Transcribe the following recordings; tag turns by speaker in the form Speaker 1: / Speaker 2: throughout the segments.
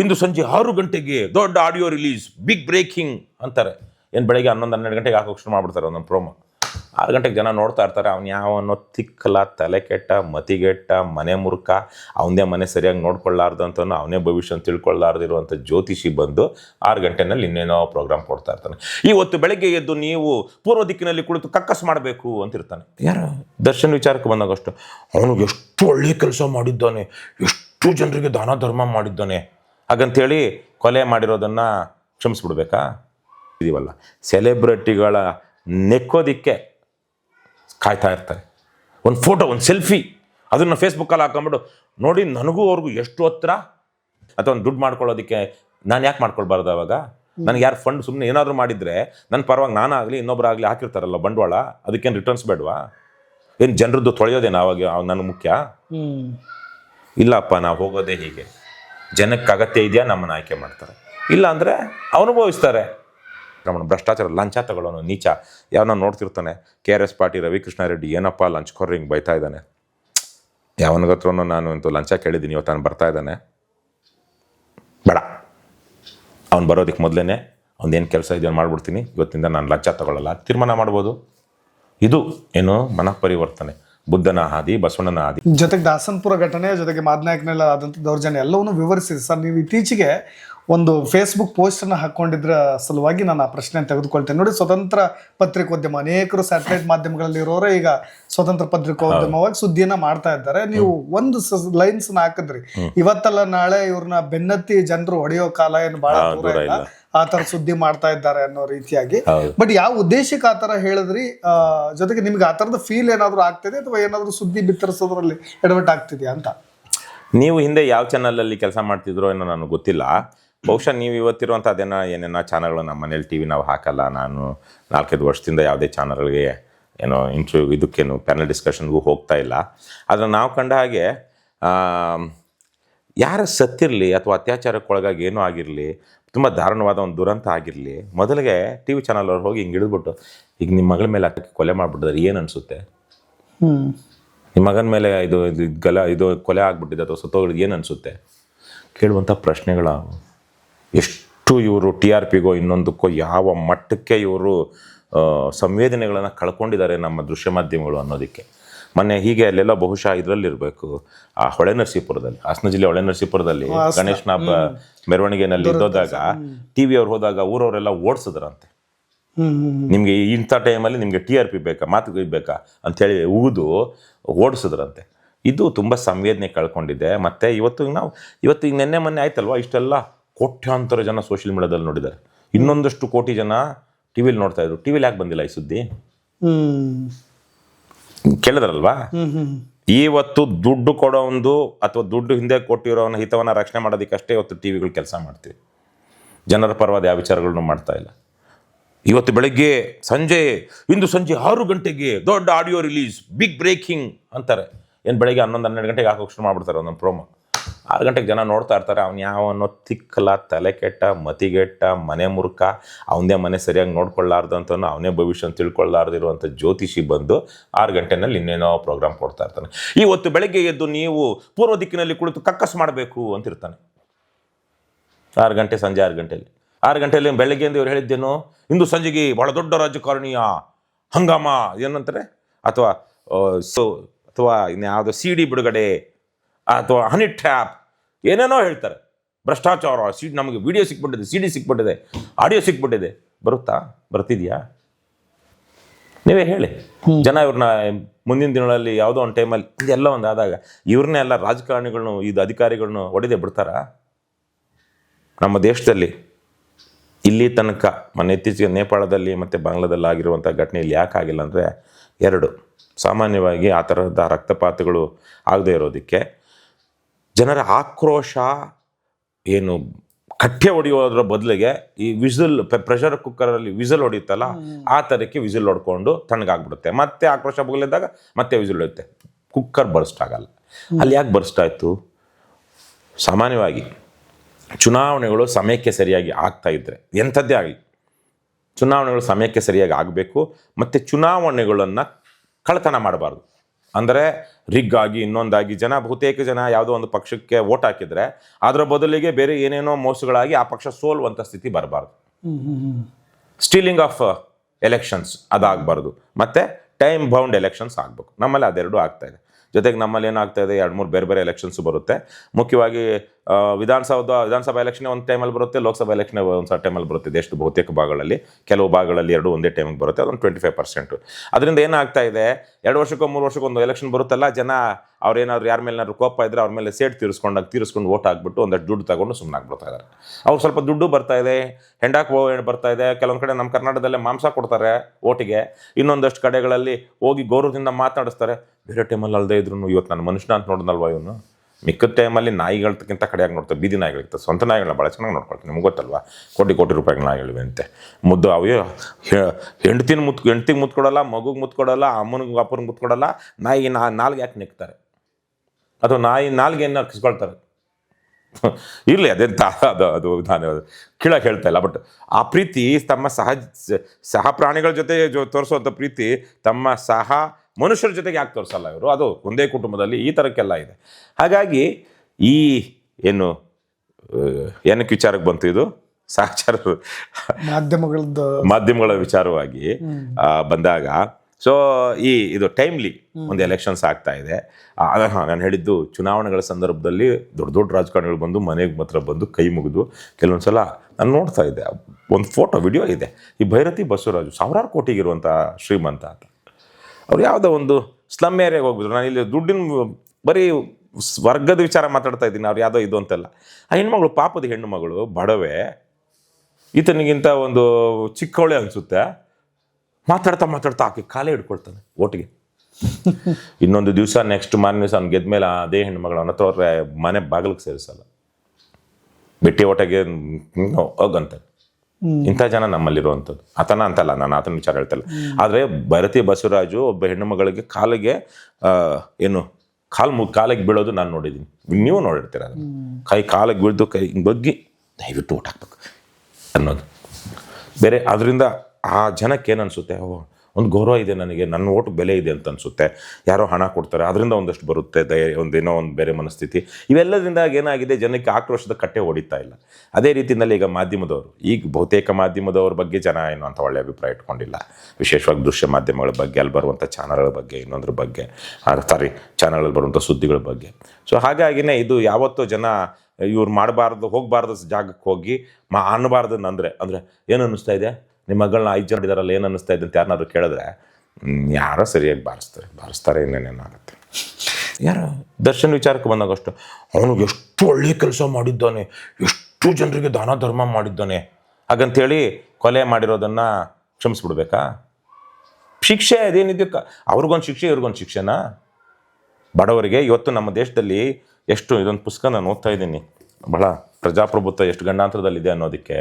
Speaker 1: ಇಂದು ಸಂಜೆ ಆರು ಗಂಟೆಗೆ ದೊಡ್ಡ ಆಡಿಯೋ ರಿಲೀಸ್, ಬಿಗ್ ಬ್ರೇಕಿಂಗ್ ಅಂತಾರೆ. ಏನು ಬೆಳಗ್ಗೆ ಹನ್ನೊಂದು, ಹನ್ನೆರಡು ಗಂಟೆಗೆ ಹಾಕೋಕೆ ಶುರು ಮಾಡ್ಬಿಡ್ತಾರೆ ಒಂದೊಂದು ಪ್ರೋಮೋ ಆರು ಗಂಟೆಗೆ ಜನ ನೋಡ್ತಾ ಇರ್ತಾರೆ, ಅವ್ನು ಯಾವನೋ ತಿಕ್ಕಲ, ತಲೆ ಕೆಟ್ಟ ಮತಿಗೆಟ್ಟ ಮನೆ ಮುರುಕ ಅವನದೇ ಮನೆ ಸರಿಯಾಗಿ ನೋಡ್ಕೊಳ್ಳಾರ್ದು ಅಂತ ಅವನೇ ಭವಿಷ್ಯ ತಿಳ್ಕೊಳ್ಳಾರ್ದಿರುವಂಥ ಜ್ಯೋತಿಷಿ ಬಂದು ಆರು ಗಂಟೆನಲ್ಲಿ ಇನ್ನೇನೋ ಪ್ರೋಗ್ರಾಮ್ ಕೊಡ್ತಾ ಇರ್ತಾನೆ. ಇವತ್ತು ಬೆಳಗ್ಗೆ ಎದ್ದು ನೀವು ಪೂರ್ವ ದಿಕ್ಕಿನಲ್ಲಿ ಕುಳಿತು ಕಕ್ಕಸ್ ಮಾಡಬೇಕು ಅಂತಿರ್ತಾನೆ. ಯಾರು? ದರ್ಶನ್ ವಿಚಾರಕ್ಕೆ ಬಂದಾಗಷ್ಟು ಅವನಿಗೆ ಎಷ್ಟು ಒಳ್ಳೆ ಕೆಲಸ ಮಾಡಿದ್ದಾನೆ, ಎಷ್ಟು ಜನರಿಗೆ ದಾನ ಧರ್ಮ ಮಾಡಿದ್ದಾನೆ ಹಾಗಂತೇಳಿ ಕೊಲೆ ಮಾಡಿರೋದನ್ನ ಕ್ಷಮಿಸ್ಬಿಡ್ಬೇಕಾ? ಇದೀವಲ್ಲ. ಸೆಲೆಬ್ರಿಟಿಗಳ ನೆಕ್ಕೋದಿಕ್ಕೆ ಕಾಯ್ತಾ ಇರ್ತಾರೆ. ಒಂದು ಫೋಟೋ ಒಂದು ಸೆಲ್ಫಿ ಅದನ್ನು ಫೇಸ್ಬುಕ್ಕಲ್ಲಿ ಹಾಕೊಂಬಿಟ್ಟು ನೋಡಿ ನನಗೂ ಅವ್ರಿಗೂ ಎಷ್ಟು ಹತ್ರ? ಅಥವಾ ಒಂದು ದುಡ್ಡು ಮಾಡ್ಕೊಳ್ಳೋದಕ್ಕೆ ನಾನು ಯಾಕೆ ಮಾಡ್ಕೊಳ್ಬಾರ್ದು ಅವಾಗ? ನನಗೆ ಯಾರು ಫಂಡ್ ಸುಮ್ಮನೆ ಏನಾದರೂ ಮಾಡಿದರೆ ನನ್ನ ಪರವಾಗಿ ನಾನಾಗಲಿ ಇನ್ನೊಬ್ಬರಾಗಲಿ ಹಾಕಿರ್ತಾರಲ್ಲ ಬಂಡವಾಳ ಅದಕ್ಕೇನು ರಿಟರ್ನ್ಸ್ ಬೇಡವಾ? ಏನು ಜನರದ್ದು ತೊಳೆಯೋದೇನು ಅವಾಗ ನನಗೆ ಮುಖ್ಯ? ಇಲ್ಲಪ್ಪ ನಾವು ಹೋಗೋದೇ ಹೀಗೆ. ಜನಕ್ಕೆ ಅಗತ್ಯ ಇದೆಯಾ ನಮ್ಮನ್ನು ಆಯ್ಕೆ ಮಾಡ್ತಾರೆ. ಇಲ್ಲ ಅಂದರೆ ಅನುಭವಿಸ್ತಾರೆ. ನಮ್ಮ ಭ್ರಷ್ಟಾಚಾರ ಲಂಚ ತಗೊಳ್ಳೋನು ನೀಚ. ಯಾವನ ನೋಡ್ತಿರ್ತಾನೆ, ಕೆ ಆರ್ ಎಸ್ ಪಾಟಿ ರವಿಕೃಷ್ಣ ರೆಡ್ಡಿ, ಏನಪ್ಪ ಲಂಚ್ ಕೊರ್ರಿ ಹಿಂಗೆ ಬೈತಾ ಇದ್ದಾನೆ. ಯಾವನಿಗತ್ರ ನಾನು ಇಂಥ ಲಂಚ ಕೇಳಿದ್ದೀನಿ, ಇವತ್ತು ನಾನು ಬರ್ತಾ ಇದ್ದಾನೆ. ಬೇಡ. ಅವ್ನು ಬರೋದಕ್ಕೆ ಮೊದಲೇ ಅವ್ನೇನು ಕೆಲಸ ಇದೆಯೋ ಮಾಡ್ಬಿಡ್ತೀನಿ, ಇವತ್ತಿಂದ ನಾನು ಲಂಚ ತಗೊಳ್ಳಲ್ಲ, ತೀರ್ಮಾನ ಮಾಡ್ಬೋದು. ಇದು ಏನು ಮನಃಪರಿವರ್ತನೆ. ಬುದ್ಧನ ಹಾದಿ ಬಸವಣ್ಣನ ಹಾದಿ
Speaker 2: ಜೊತೆಗೆ ದಾಸನ್ಪುರ ಘಟನೆ ಜೊತೆಗೆ ಮಾದನಾಯಕನೆಲ್ಲ ಆದಂಥ ದೌರ್ಜನ್ಯ ಎಲ್ಲವನ್ನು ವಿವರಿಸಿದೆ. ಸರ್ ನೀವು ಇತ್ತೀಚೆಗೆ ಒಂದು ಫೇಸ್ಬುಕ್ ಪೋಸ್ಟನ್ನು ಹಾಕೊಂಡಿದ್ರ ಸಲುವಾಗಿ ನಾನು ಆ ಪ್ರಶ್ನೆ ತೆಗೆದುಕೊಳ್ತೇನೆ. ನೋಡಿ ಸ್ವತಂತ್ರ ಪತ್ರಿಕೋದ್ಯಮ ಅನೇಕರು ಸ್ಯಾಟಲೈಟ್ ಮಾಧ್ಯಮಗಳಲ್ಲಿ ಇರೋರೇ ಈಗ ಸ್ವತಂತ್ರ ಪತ್ರಿಕೋದ್ಯಮವಾಗಿ ಸುದ್ದಿಯನ್ನ ಮಾಡ್ತಾ ಇದ್ದಾರೆ. ನೀವು ಒಂದು ಲೈನ್ಸ್ ಹಾಕಿದ್ರಿ. ಇವತ್ತಲ್ಲ ನಾಳೆ ಇವ್ರನ್ನ ಬೆನ್ನತ್ತಿ ಜನರು ಹೊಡೆಯೋ ಕಾಲ ಏನು ಬಹಳ ದೂರ ಇಲ್ಲ. ಆ ತರ ಸುದ್ದಿ ಮಾಡ್ತಾ ಇದ್ದಾರೆ ಅನ್ನೋ ರೀತಿಯಾಗಿ. ಬಟ್ ಯಾವ ಉದ್ದೇಶಕ್ಕೆ ಆ ತರ ಹೇಳಿದ್ರಿ? ಜೊತೆಗೆ ನಿಮ್ಗೆ ಆ ತರದ ಫೀಲ್ ಏನಾದ್ರು ಆಗ್ತಿದೆ ಅಥವಾ ಏನಾದ್ರು ಸುದ್ದಿ ಬಿತ್ತರಿಸೋದ್ರಲ್ಲಿ ಎಡವಟ್ ಆಗ್ತಿದ್ಯಾ ಅಂತ?
Speaker 1: ನೀವು ಹಿಂದೆ ಯಾವ ಚಾನಲಲ್ಲಿ ಕೆಲಸ ಮಾಡ್ತಿದ್ರೋ ಏನೋ ನನಗೆ ಗೊತ್ತಿಲ್ಲ. ಬಹುಶಃ ನೀವು ಇವತ್ತಿರುವಂಥ ಅದೇನೋ ಏನೇನೋ ಚಾನಲ್ಗಳು ನಮ್ಮ ಮನೇಲಿ ಟಿ ವಿ ನಾವು ಹಾಕಲ್ಲ ನಾನು ನಾಲ್ಕೈದು ವರ್ಷದಿಂದ ಯಾವುದೇ ಚಾನಲ್ಗೆ ಏನೋ ಇಂಟರ್ವ್ಯೂ ಇದಕ್ಕೇನು ಪ್ಯಾನಲ್ ಡಿಸ್ಕಷನ್ಗೂ ಹೋಗ್ತಾ ಇಲ್ಲ. ಆದರೆ ನಾವು ಕಂಡ ಹಾಗೆ ಯಾರ ಸತ್ತಿರಲಿ ಅಥವಾ ಅತ್ಯಾಚಾರಕ್ಕೆ ಒಳಗಾಗಿ ಏನೂ ಆಗಿರಲಿ ತುಂಬ ದಾರುಣವಾದ ಒಂದು ದುರಂತ ಆಗಿರಲಿ ಮೊದಲಿಗೆ ಟಿ ವಿ ಚಾನಲ್ ಅವ್ರು ಹೋಗಿ ಹಿಂಗೆ ಇಳಿದ್ಬಿಟ್ಟು ಈಗ ನಿಮ್ಮ ಮಗಳ ಮೇಲೆ ಹಾಕಿ ಕೊಲೆ ಮಾಡಿಬಿಟ್ಟಿದ್ದಾರೆ ಏನು ಅನಿಸುತ್ತೆ? ನಿಮ್ಮ ಮಗನ ಮೇಲೆ ಇದು ಇದು ಗಲ ಇದು ಕೊಲೆ ಆಗಿಬಿಟ್ಟಿದೆ ಅಥವಾ ಸತ್ತೋಗಿದ್ದು ಏನು ಅನಿಸುತ್ತೆ? ಕೇಳುವಂಥ ಪ್ರಶ್ನೆಗಳ ಎಷ್ಟು ಇವರು ಟಿ ಆರ್ ಪಿಗೋ ಇನ್ನೊಂದಕ್ಕೋ ಯಾವ ಮಟ್ಟಕ್ಕೆ ಇವರು ಸಂವೇದನೆಗಳನ್ನು ಕಳ್ಕೊಂಡಿದ್ದಾರೆ ನಮ್ಮ ದೃಶ್ಯ ಮಾಧ್ಯಮಗಳು ಅನ್ನೋದಕ್ಕೆ. ಮೊನ್ನೆ ಹೀಗೆ ಅಲ್ಲೆಲ್ಲ ಬಹುಶಃ ಇದರಲ್ಲಿರಬೇಕು. ಆ ಹೊಳೆ ನರಸೀಪುರದಲ್ಲಿ ಹಾಸನ ಜಿಲ್ಲೆ ಹೊಳೆ ನರಸೀಪುರದಲ್ಲಿ ಗಣೇಶನ ಹಬ್ಬ ಮೆರವಣಿಗೆನಲ್ಲಿ ಇದ್ದೋದಾಗ ಟಿ ವಿ ಅವ್ರು ಹೋದಾಗ ಊರವರೆಲ್ಲ ಓಡಿಸಿದ್ರಂತೆ. ನಿಮ್ಗೆ ಇಂಥ ಟೈಮಲ್ಲಿ ನಿಮಗೆ ಟಿ ಆರ್ ಪಿ ಬೇಕಾ ಮಾತು ಬೇಕಾ ಅಂಥೇಳಿ ಉಗಿದು ಓಡಿಸಿದ್ರಂತೆ. ಇದು ತುಂಬ ಸಂವೇದನೆ ಕಳ್ಕೊಂಡಿದೆ. ಮತ್ತು ಇವತ್ತು ನಾವು ಇವತ್ತು ಈಗ ನಿನ್ನೆ ಮೊನ್ನೆ ಆಯ್ತಲ್ವಾ ಇಷ್ಟೆಲ್ಲ ಕೋಟ್ಯಾಂತರ ಜನ ಸೋಷಿಯಲ್ ಮೀಡಿಯಾದಲ್ಲಿ ನೋಡಿದ್ದಾರೆ. ಇನ್ನೊಂದಷ್ಟು ಕೋಟಿ ಜನ ಟಿ ವಿಲಿ ನೋಡ್ತಾ ಇದ್ರು. ಟಿ ವಿಲಿ ಯಾಕೆ ಬಂದಿಲ್ಲ ಈ ಸುದ್ದಿ? ಕೇಳಿದ್ರಲ್ವಾ? ಇವತ್ತು ದುಡ್ಡು ಕೊಡೋ ಒಂದು ಅಥವಾ ದುಡ್ಡು ಹಿಂದೆ ಕೊಟ್ಟಿರೋನ ಹಿತವನ್ನ ರಕ್ಷಣೆ ಮಾಡೋದಕ್ಕಷ್ಟೇ ಇವತ್ತು ಟಿ ವಿಗಳು ಕೆಲಸ ಮಾಡ್ತೀವಿ. ಜನರ ಪರವಾದ ಯಾವ ವಿಚಾರಗಳನ್ನು ಮಾಡ್ತಾ ಇಲ್ಲ. ಇವತ್ತು ಬೆಳಗ್ಗೆ ಸಂಜೆ, ಇಂದು ಸಂಜೆ ಆರು ಗಂಟೆಗೆ ದೊಡ್ಡ ಆಡಿಯೋ ರಿಲೀಸ್ ಬಿಗ್ ಬ್ರೇಕಿಂಗ್ ಅಂತಾರೆ. ಏನು ಬೆಳಗ್ಗೆ ಹನ್ನೊಂದು ಹನ್ನೆರಡು ಗಂಟೆಗೆ ಹಾಕೋಕೆ ಶುರು ಮಾಡ್ಬಿಡ್ತಾರೆ ಒಂದೊಂದು ಪ್ರೋಮೋ ಆರು ಗಂಟೆಗೆ ಜನ ನೋಡ್ತಾ ಇರ್ತಾರೆ, ಅವ್ನು ಯಾವನೋ ತಿಕ್ಕಲ, ತಲೆ ಕೆಟ್ಟ ಮತಿಗೆಟ್ಟ ಮನೆ ಮುರುಕ ಅವನದೇ ಮನೆ ಸರಿಯಾಗಿ ನೋಡ್ಕೊಳ್ಳಾರ್ದು ಅಂತ ಅವನೇ ಭವಿಷ್ಯ ತಿಳ್ಕೊಳ್ಳಾರ್ದಿರುವಂಥ ಜ್ಯೋತಿಷಿ ಬಂದು ಆರು ಗಂಟೆನಲ್ಲಿ ಇನ್ನೇನೋ ಪ್ರೋಗ್ರಾಮ್ ಕೊಡ್ತಾ ಇರ್ತಾನೆ. ಇವತ್ತು ಬೆಳಗ್ಗೆ ಎದ್ದು ನೀವು ಪೂರ್ವ ದಿಕ್ಕಿನಲ್ಲಿ ಕುಳಿತು ಕಕ್ಕಸ್ ಮಾಡಬೇಕು ಅಂತಿರ್ತಾನೆ. ಆರು ಗಂಟೆ ಸಂಜೆ ಆರು ಗಂಟೆಯಲ್ಲಿ. ಆರು ಗಂಟೆಯಲ್ಲಿ ಬೆಳಗ್ಗೆಯಿಂದ ಇವ್ರು ಹೇಳಿದ್ದೇನು? ಇಂದು ಸಂಜೆಗೆ ಬಹಳ ದೊಡ್ಡ ರಾಜಕಾರಣಿಯ? ಹಂಗಾಮ? ಏನಂತಾರೆ? ಅಥವಾ ಸೊ, ಅಥವಾ ಇನ್ಯಾವುದೋ ಸಿ ಡಿ ಬಿಡುಗಡೆ ಅಥವಾ ಹನಿ ಟ್ಯಾಪ್ ಏನೇನೋ ಹೇಳ್ತಾರೆ. ಭ್ರಷ್ಟಾಚಾರ ಸಿ ನಮಗೆ ವಿಡಿಯೋ ಸಿಕ್ಬಿಟ್ಟಿದೆ ಸಿ ಡಿ ಸಿಕ್ಬಿಟ್ಟಿದೆ ಆಡಿಯೋ ಸಿಕ್ಬಿಟ್ಟಿದೆ. ಬರುತ್ತಾ? ಬರ್ತಿದೆಯಾ? ನೀವೇ ಹೇಳಿ. ಜನ ಇವ್ರನ್ನ ಮುಂದಿನ ದಿನಗಳಲ್ಲಿ ಯಾವುದೋ ಒಂದು ಟೈಮಲ್ಲಿ ಇದೆಲ್ಲ ಒಂದು ಆದಾಗ ಇವ್ರನ್ನೇ ಎಲ್ಲ ರಾಜಕಾರಣಿಗಳನ್ನು ಇದು ಅಧಿಕಾರಿಗಳನ್ನು ಒಡೆದೇ ಬಿಡ್ತಾರಾ? ನಮ್ಮ ದೇಶದಲ್ಲಿ ಇಲ್ಲಿ ತನಕ ಮೊನ್ನೆ ಇತ್ತೀಚೆಗೆ ನೇಪಾಳದಲ್ಲಿ ಮತ್ತು ಬಾಂಗ್ಲಾದಲ್ಲಿ ಆಗಿರುವಂಥ ಘಟನೆ ಇಲ್ಲಿ ಯಾಕೆ ಆಗಿಲ್ಲ ಅಂದರೆ ಎರಡು ಸಾಮಾನ್ಯವಾಗಿ ಆ ಥರದ ರಕ್ತಪಾತಗಳು ಆಗದೇ ಇರೋದಕ್ಕೆ ಜನರ ಆಕ್ರೋಶ ಏನು ಕಟ್ಟೆ ಹೊಡೆಯೋದ್ರ ಬದಲಿಗೆ ಈ ವಿಸಲ್ ಪ್ರೆಷರ್ ಕುಕ್ಕರಲ್ಲಿ ವಿಸಲ್ ಹೊಡೆಯುತ್ತಲ್ಲ ಆ ಥರಕ್ಕೆ ವಿಸಿಲ್ ಹೊಡ್ಕೊಂಡು ತಣ್ಣಗಾಗ್ಬಿಡುತ್ತೆ. ಮತ್ತೆ ಆಕ್ರೋಶ ಬಗಲಿದ್ದಾಗ ಮತ್ತೆ ವಿಸಿಲ್ ಹೊಡೆಯುತ್ತೆ. ಕುಕ್ಕರ್ ಬರ್ಸ್ಟ್ ಆಗಲ್ಲ. ಅಲ್ಲಿ ಯಾಕೆ ಬರ್ಸ್ಟ್ ಆಯಿತು? ಸಾಮಾನ್ಯವಾಗಿ ಚುನಾವಣೆಗಳು ಸಮಯಕ್ಕೆ ಸರಿಯಾಗಿ ಆಗ್ತಾ ಇದ್ದರೆ ಎಂಥದ್ದೇ ಆಗಲಿ ಚುನಾವಣೆಗಳು ಸಮಯಕ್ಕೆ ಸರಿಯಾಗಿ ಆಗಬೇಕು ಮತ್ತು ಚುನಾವಣೆಗಳನ್ನು ಕಳ್ಳತನ ಮಾಡಬಾರ್ದು. ಅಂದರೆ ರಿಗ್ ಆಗಿ ಇನ್ನೊಂದಾಗಿ ಜನ, ಬಹುತೇಕ ಜನ ಯಾವುದೋ ಒಂದು ಪಕ್ಷಕ್ಕೆ ವೋಟ್ ಹಾಕಿದರೆ ಅದರ ಬದಲಿಗೆ ಬೇರೆ ಏನೇನೋ ಮೋಸಗಳಾಗಿ ಆ ಪಕ್ಷ ಸೋಲುವಂಥ ಸ್ಥಿತಿ ಬರಬಾರ್ದು. ಸ್ಟೀಲಿಂಗ್ ಆಫ್ ಎಲೆಕ್ಷನ್ಸ್ ಅದಾಗಬಾರ್ದು. ಮತ್ತು ಟೈಮ್ ಬೌಂಡ್ ಎಲೆಕ್ಷನ್ಸ್ ಆಗಬೇಕು. ನಮ್ಮಲ್ಲಿ ಅದೆರಡು ಆಗ್ತಾ ಇದೆ. ಜೊತೆಗೆ ನಮ್ಮಲ್ಲಿ ಏನಾಗ್ತಾ ಇದೆ? ಎರಡು ಮೂರು ಬೇರೆ ಬೇರೆ ಎಲೆಕ್ಷನ್ಸ್ ಬರುತ್ತೆ. ಮುಖ್ಯವಾಗಿ ವಿಧಾನಸೌಧ, ವಿಧಾನಸಭಾ ಎಲೆಕ್ಷನ್ ಒಂದು ಟೈಮಲ್ಲಿ ಬರುತ್ತೆ, ಲೋಕಸಭಾ ಎಲೆಕ್ಷನ್ ಒಂದು ಟೈಮಲ್ಲಿ ಬರುತ್ತೆ. ದೇಶದ ಬಹುತೇಕ ಭಾಗಗಳಲ್ಲಿ, ಕೆಲವು ಭಾಗಗಳಲ್ಲಿ ಎರಡು ಒಂದೇ ಟೈಮಿಗೆ ಬರುತ್ತೆ, ಅದೊಂದು ಟ್ವೆಂಟಿ ಫೈವ್ ಪರ್ಸೆಂಟು ಅದರಿಂದ ಏನಾಗ್ತಾ ಇದೆ, ಎರಡು ವರ್ಷಕ್ಕೋ ಮೂರು ವರ್ಷಕ್ಕೆ ಒಂದು ಎಲೆಕ್ಷನ್ ಬರುತ್ತಲ್ಲ, ಜನ ಅವ್ರೇನಾದ್ರು ಯಾರ ಮೇಲೆ ಕೋಪ ಇದ್ರೆ ಅವ್ರ ಮೇಲೆ ಸೇಟ್ ತೀರಿಸ್ಕೊಂಡಾಗ ತೀರಿಸ್ಕೊಂಡು ಓಟ್ ಹಾಕ್ಬಿಟ್ಟು ಒಂದಷ್ಟು ದುಡ್ಡು ತಗೊಂಡು ಸುಮ್ಮನೆ ಆಗ್ಬಿಡ್ತಾ ಇದ್ದಾರೆ ಅವ್ರು ಸ್ವಲ್ಪ ದುಡ್ಡು ಬರ್ತಾ ಇದೆ, ಹೆಂಡಾಕ್ ಬರ್ತಾ ಇದೆ, ಕೆಲವೊಂದು ಕಡೆ ನಮ್ಮ ಕರ್ನಾಟಕದಲ್ಲೇ ಮಾಂಸ ಕೊಡ್ತಾರೆ ಓಟಿಗೆ ಇನ್ನೊಂದಷ್ಟು ಕಡೆಗಳಲ್ಲಿ ಹೋಗಿ ಗೌರವದಿಂದ ಮಾತನಾಡಿಸ್ತಾರೆ ಬೇರೆ ಟೈಮಲ್ಲಿ ಅಲ್ಲದೆ ಇದ್ರು ಇವತ್ತು ನಾನು ಮನುಷ್ಯನ ಅಂತ ನೋಡಿದ್ನಲ್ವ ಇವನು? ಮಿಕ್ಕದ ಟೈಮಲ್ಲಿ ನಾಯಿಗಳಕ್ಕಿಂತ ಕಡೆಯಾಗಿ ನೋಡ್ತಾರೆ ಬೀದಿ ನಾಯಿಗಳಿರ್ತವೆ. ಸ್ವಂತ ನಾಯಿಗಳನ್ನ ಭಾಳ ಚೆನ್ನಾಗಿ ನೋಡ್ಕೊಳ್ತೀನಿ ನಿಮ್ಗೆ ಗೊತ್ತಲ್ವಾ? ಕೋಟಿ ಕೋಟಿ ರೂಪಾಯಿಗಳ ನಾಯಿಗಳಿವೆ ಅಂತೆ. ಮುದ್ದು ಅವು ಹೆಂಡ್ತಿನ ಮುತ್, ಹೆಂಡ್ತಿಗೆ ಮುತ್ಕೊಡಲ್ಲ, ಮಗುಗೆ ಮುತ್ಕೊಡಲ್ಲ, ಅಮ್ಮನಿಗೆ, ಅಪ್ಪನಿಗೆ ಮುತ್ಕೊಡಲ್ಲ ನಾಯಿಗೆ ನಾ, ನಾಲ್ಗೆ ಯಾಕೆ ನೆಕ್ತಾರೆ? ಅಥವಾ ನಾಯಿ ನಾಲ್ಗೆಯನ್ನು ಕಿಸ್ಕೊಳ್ತಾರೆ? ಇರಲಿ, ಅದೇ ಅದು ಅದು ನಾನು ಕೀಳಾಗಿ ಹೇಳ್ತಾ ಇಲ್ಲ, ಬಟ್ ಆ ಪ್ರೀತಿ ತಮ್ಮ ಸಹ ಸಹ ಪ್ರಾಣಿಗಳ ಜೊತೆ ತೋರಿಸುವಂಥ ಪ್ರೀತಿ ತಮ್ಮ ಸಹ ಮನುಷ್ಯರ ಜೊತೆಗೆ ಯಾಕೆ ತೋರಿಸಲ್ಲ ಇವರು? ಅದು ಒಂದೇ ಕುಟುಂಬದಲ್ಲಿ ಈ ಥರಕ್ಕೆಲ್ಲ ಇದೆ. ಹಾಗಾಗಿ ಈ ಏನು ಏನಕ್ಕೆ ವಿಚಾರಕ್ಕೆ ಬಂತು ಇದು? ಸಾಕ್ಷರ
Speaker 2: ಮಾಧ್ಯಮಗಳದ್ದು.
Speaker 1: ಮಾಧ್ಯಮಗಳ ವಿಚಾರವಾಗಿ ಬಂದಾಗ. ಸೊ ಈ ಇದು ಟೈಮ್ಲಿ ಒಂದು ಎಲೆಕ್ಷನ್ಸ್ ಆಗ್ತಾ ಇದೆ. ನಾನು ಹೇಳಿದ್ದು ಚುನಾವಣೆಗಳ ಸಂದರ್ಭದಲ್ಲಿ ದೊಡ್ಡ ದೊಡ್ಡ ರಾಜಕಾರಣಿಗಳು ಬಂದು ಮನೆಗೆ ಮಾತ್ರ ಬಂದು ಕೈ ಮುಗಿದು ಕೆಲವೊಂದು ಸಲ ನಾನು ನೋಡ್ತಾ ಇದ್ದೆ. ಒಂದು ಫೋಟೋ ವಿಡಿಯೋ ಇದೆ. ಈ ಭೈರತಿ ಬಸವರಾಜು ಸಾವಿರಾರು ಕೋಟಿಗಿರುವಂಥ ಶ್ರೀಮಂತ ಅಂತ ಅವ್ರು ಯಾವುದೋ ಒಂದು ಸ್ಲಮ್ ಏರಿಯಾಗೆ ಹೋಗ್ಬಿಟ್ರು. ನಾನು ಇಲ್ಲಿ ದುಡ್ಡಿನ ಬರೀ ವರ್ಗದ ವಿಚಾರ ಮಾತಾಡ್ತಾ ಇದ್ದೀನಿ. ಅವ್ರು ಯಾವುದೋ ಇದು ಅಂತೆಲ್ಲ. ಆ ಹೆಣ್ಮಗಳು ಪಾಪದ ಹೆಣ್ಣುಮಗಳು ಬಡವೆ ಈತನಿಗಿಂತ ಒಂದು ಚಿಕ್ಕವಳೆ ಅನಿಸುತ್ತೆ. ಮಾತಾಡ್ತಾ ಮಾತಾಡ್ತಾ ಆಕೆ ಕಾಲೇ ಹಿಡ್ಕೊಳ್ತಾನೆ ಒಟ್ಟಿಗೆ. ಇನ್ನೊಂದು ದಿವಸ ನೆಕ್ಸ್ಟ್ ಮಾರನೇ ದಿವಸ ಅವ್ನು ಗೆದ್ಮೇಲೆ ಅದೇ ಹೆಣ್ಮಗಳು ಅವನ ಹತ್ರ ಮನೆ ಬಾಗಿಲಿಗೆ ಸೇರಿಸಲ್ಲ. ಬೆಟ್ಟಿ ಓಟೆಗೆ ಹೋಗಂತ. ಇಂಥ ಜನ ನಮ್ಮಲ್ಲಿರುವಂಥದ್ದು. ಆತನ ಅಂತಲ್ಲ ನಾನು ಆತನ ವಿಚಾರ ಹೇಳ್ತಲ್ಲ. ಆದರೆ ಭರತಿ ಬಸವರಾಜು ಒಬ್ಬ ಹೆಣ್ಣು ಮಗಳಿಗೆ ಕಾಲಿಗೆ ಆ, ಏನು ಕಾಲು ಮು ಕಾಲಿಗೆ ಬೀಳೋದು ನಾನು ನೋಡಿದ್ದೀನಿ. ನೀವು ನೋಡಿರ್ತೀರ ಅದನ್ನ. ಕೈ ಕಾಲಿಗೆ ಬೀಳ್ದು ಕೈ ಬಗ್ಗಿ ದಯವಿಟ್ಟು ಊಟ ಹಾಕ್ಬೇಕು ಅನ್ನೋದು. ಬೇರೆ ಅದರಿಂದ ಆ ಜನಕ್ಕೆ ಏನನ್ಸುತ್ತೆ ಅನಿಸುತ್ತೆ? ಓ ಒಂದು ಗೌರವ ಇದೆ ನನಗೆ, ನನ್ನ ಓಟು ಬೆಲೆ ಇದೆ ಅಂತ ಅನಿಸುತ್ತೆ. ಯಾರೋ ಹಣ ಕೊಡ್ತಾರೆ, ಅದರಿಂದ ಒಂದಷ್ಟು ಬರುತ್ತೆ ದಯ, ಒಂದೇನೋ ಒಂದು ಬೇರೆ ಮನಸ್ಥಿತಿ. ಇವೆಲ್ಲದರಿಂದ ಏನಾಗಿದೆ, ಜನಕ್ಕೆ ಆಕ್ರೋಶದ ಕಟ್ಟೆ ಹೊಡಿತಾ ಇಲ್ಲ. ಅದೇ ರೀತಿಯಲ್ಲಿ ಈಗ ಮಾಧ್ಯಮದವರು, ಈಗ ಬಹುತೇಕ ಮಾಧ್ಯಮದವ್ರ ಬಗ್ಗೆ ಜನ ಏನು ಅಂತ ಒಳ್ಳೆ ಅಭಿಪ್ರಾಯ ಇಟ್ಕೊಂಡಿಲ್ಲ. ವಿಶೇಷವಾಗಿ ದೃಶ್ಯ ಮಾಧ್ಯಮಗಳ ಬಗ್ಗೆ, ಅಲ್ಲಿ ಬರುವಂಥ ಚಾನಲ್ಗಳ ಬಗ್ಗೆ, ಇನ್ನೊಂದ್ರ ಬಗ್ಗೆ ಸಾರಿ ಚಾನಲ್ಗಳಲ್ಲಿ ಬರುವಂಥ ಸುದ್ದಿಗಳ ಬಗ್ಗೆ. ಸೊ ಹಾಗಾಗಿನೇ ಇದು ಯಾವತ್ತೂ ಜನ ಇವ್ರು ಮಾಡಬಾರ್ದು, ಹೋಗಬಾರ್ದು ಜಾಗಕ್ಕೆ ಹೋಗಿ, ಮಾ ಅನ್ನಬಾರ್ದು ಅಂದರೆ ಅಂದರೆ ಏನು ಅನ್ನಿಸ್ತಾ ಇದೆ? ನಿಮ್ಮ ಮಗಳನ್ನ ಐದು ಜನ ಇದ್ದಾರಲ್ಲ ಏನು ಅನ್ನಿಸ್ತಾ ಇದೆ ಅಂತ ಯಾರನ್ನಾದ್ರು ಕೇಳಿದ್ರೆ ಯಾರೋ ಸರಿಯಾಗಿ ಬಾರಿಸ್ತಾರೆ ಬಾರಿಸ್ತಾರೆ ಇನ್ನೇನೇನಾಗುತ್ತೆ ಯಾರು ದರ್ಶನ್ ವಿಚಾರಕ್ಕೆ ಬಂದಾಗ ಅಷ್ಟು, ಅವನು ಎಷ್ಟು ಒಳ್ಳೆಯ ಕೆಲಸ ಮಾಡಿದ್ದಾನೆ, ಎಷ್ಟು ಜನರಿಗೆ ದಾನ ಧರ್ಮ ಮಾಡಿದ್ದಾನೆ, ಹಾಗಂತೇಳಿ ಕೊಲೆ ಮಾಡಿರೋದನ್ನು ಕ್ಷಮಿಸ್ಬಿಡ್ಬೇಕಾ? ಶಿಕ್ಷೆ ಅದೇನಿದಕ್ಕೆ ಅವ್ರಿಗೊಂದು ಶಿಕ್ಷೆ, ಇವ್ರಿಗೊಂದು ಶಿಕ್ಷೆನಾ? ಬಡವರಿಗೆ ಇವತ್ತು ನಮ್ಮ ದೇಶದಲ್ಲಿ ಎಷ್ಟು, ಇದೊಂದು ಪುಸ್ತಕ ನಾನು ಓದ್ತಾ ಇದ್ದೀನಿ. ಬಹಳ ಪ್ರಜಾಪ್ರಭುತ್ವ ಎಷ್ಟು ಗಂಡಾಂತರದಲ್ಲಿದೆ ಅನ್ನೋದಕ್ಕೆ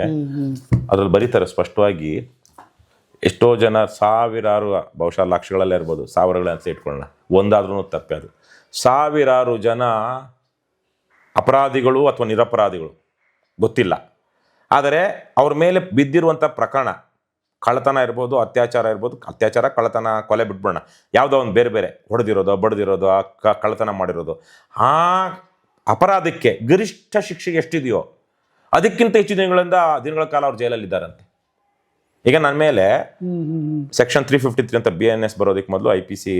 Speaker 1: ಅದ್ರಲ್ಲಿ ಬರೀತಾರೆ ಸ್ಪಷ್ಟವಾಗಿ ಎಷ್ಟೋ ಜನ ಸಾವಿರಾರು, ಬಹುಶಃ ಲಕ್ಷಗಳಲ್ಲೇ ಇರ್ಬೋದು, ಸಾವಿರಗಳ ಅಂತ ಇಟ್ಕೊಳ್ಳೋಣ. ಒಂದಾದ್ರೂ ತಪ್ಪೆ ಅದು. ಸಾವಿರಾರು ಜನ ಅಪರಾಧಿಗಳು ಅಥವಾ ನಿರಪರಾಧಿಗಳು. ಗೊತ್ತಿಲ್ಲ. ಆದರೆ ಅವ್ರ ಮೇಲೆ ಬಿದ್ದಿರುವಂಥ ಪ್ರಕರಣ, ಕಳ್ಳತನ ಇರ್ಬೋದು, ಅತ್ಯಾಚಾರ ಇರ್ಬೋದು, ಅತ್ಯಾಚಾರ, ಕಳ್ಳತನ, ಕೊಲೆ ಬಿಟ್ಬಿಡೋಣ. ಯಾವುದೋ ಒಂದು ಬೇರೆ ಬೇರೆ, ಹೊಡೆದಿರೋದು, ಬಡ್ದಿರೋದು ಕಳ್ಳತನ ಮಾಡಿರೋದು. ಆ ಅಪರಾಧಕ್ಕೆ ಗರಿಷ್ಠ ಶಿಕ್ಷೆ ಎಷ್ಟಿದೆಯೋ ಅದಕ್ಕಿಂತ ಹೆಚ್ಚು ದಿನಗಳಿಂದ ದಿನಗಳ ಕಾಲ ಅವ್ರು ಜೈಲಲ್ಲಿದ್ದಾರಂತೆ. ಈಗ ನನ್ನ ಮೇಲೆ ಸೆಕ್ಷನ್ ತ್ರೀ ಫಿಫ್ಟಿ ತ್ರೀ ಅಂತ ಬಿ ಎನ್ ಎಸ್ ಬರೋದಕ್ಕೆ ಮೊದಲು ಐ ಪಿ ಸಿ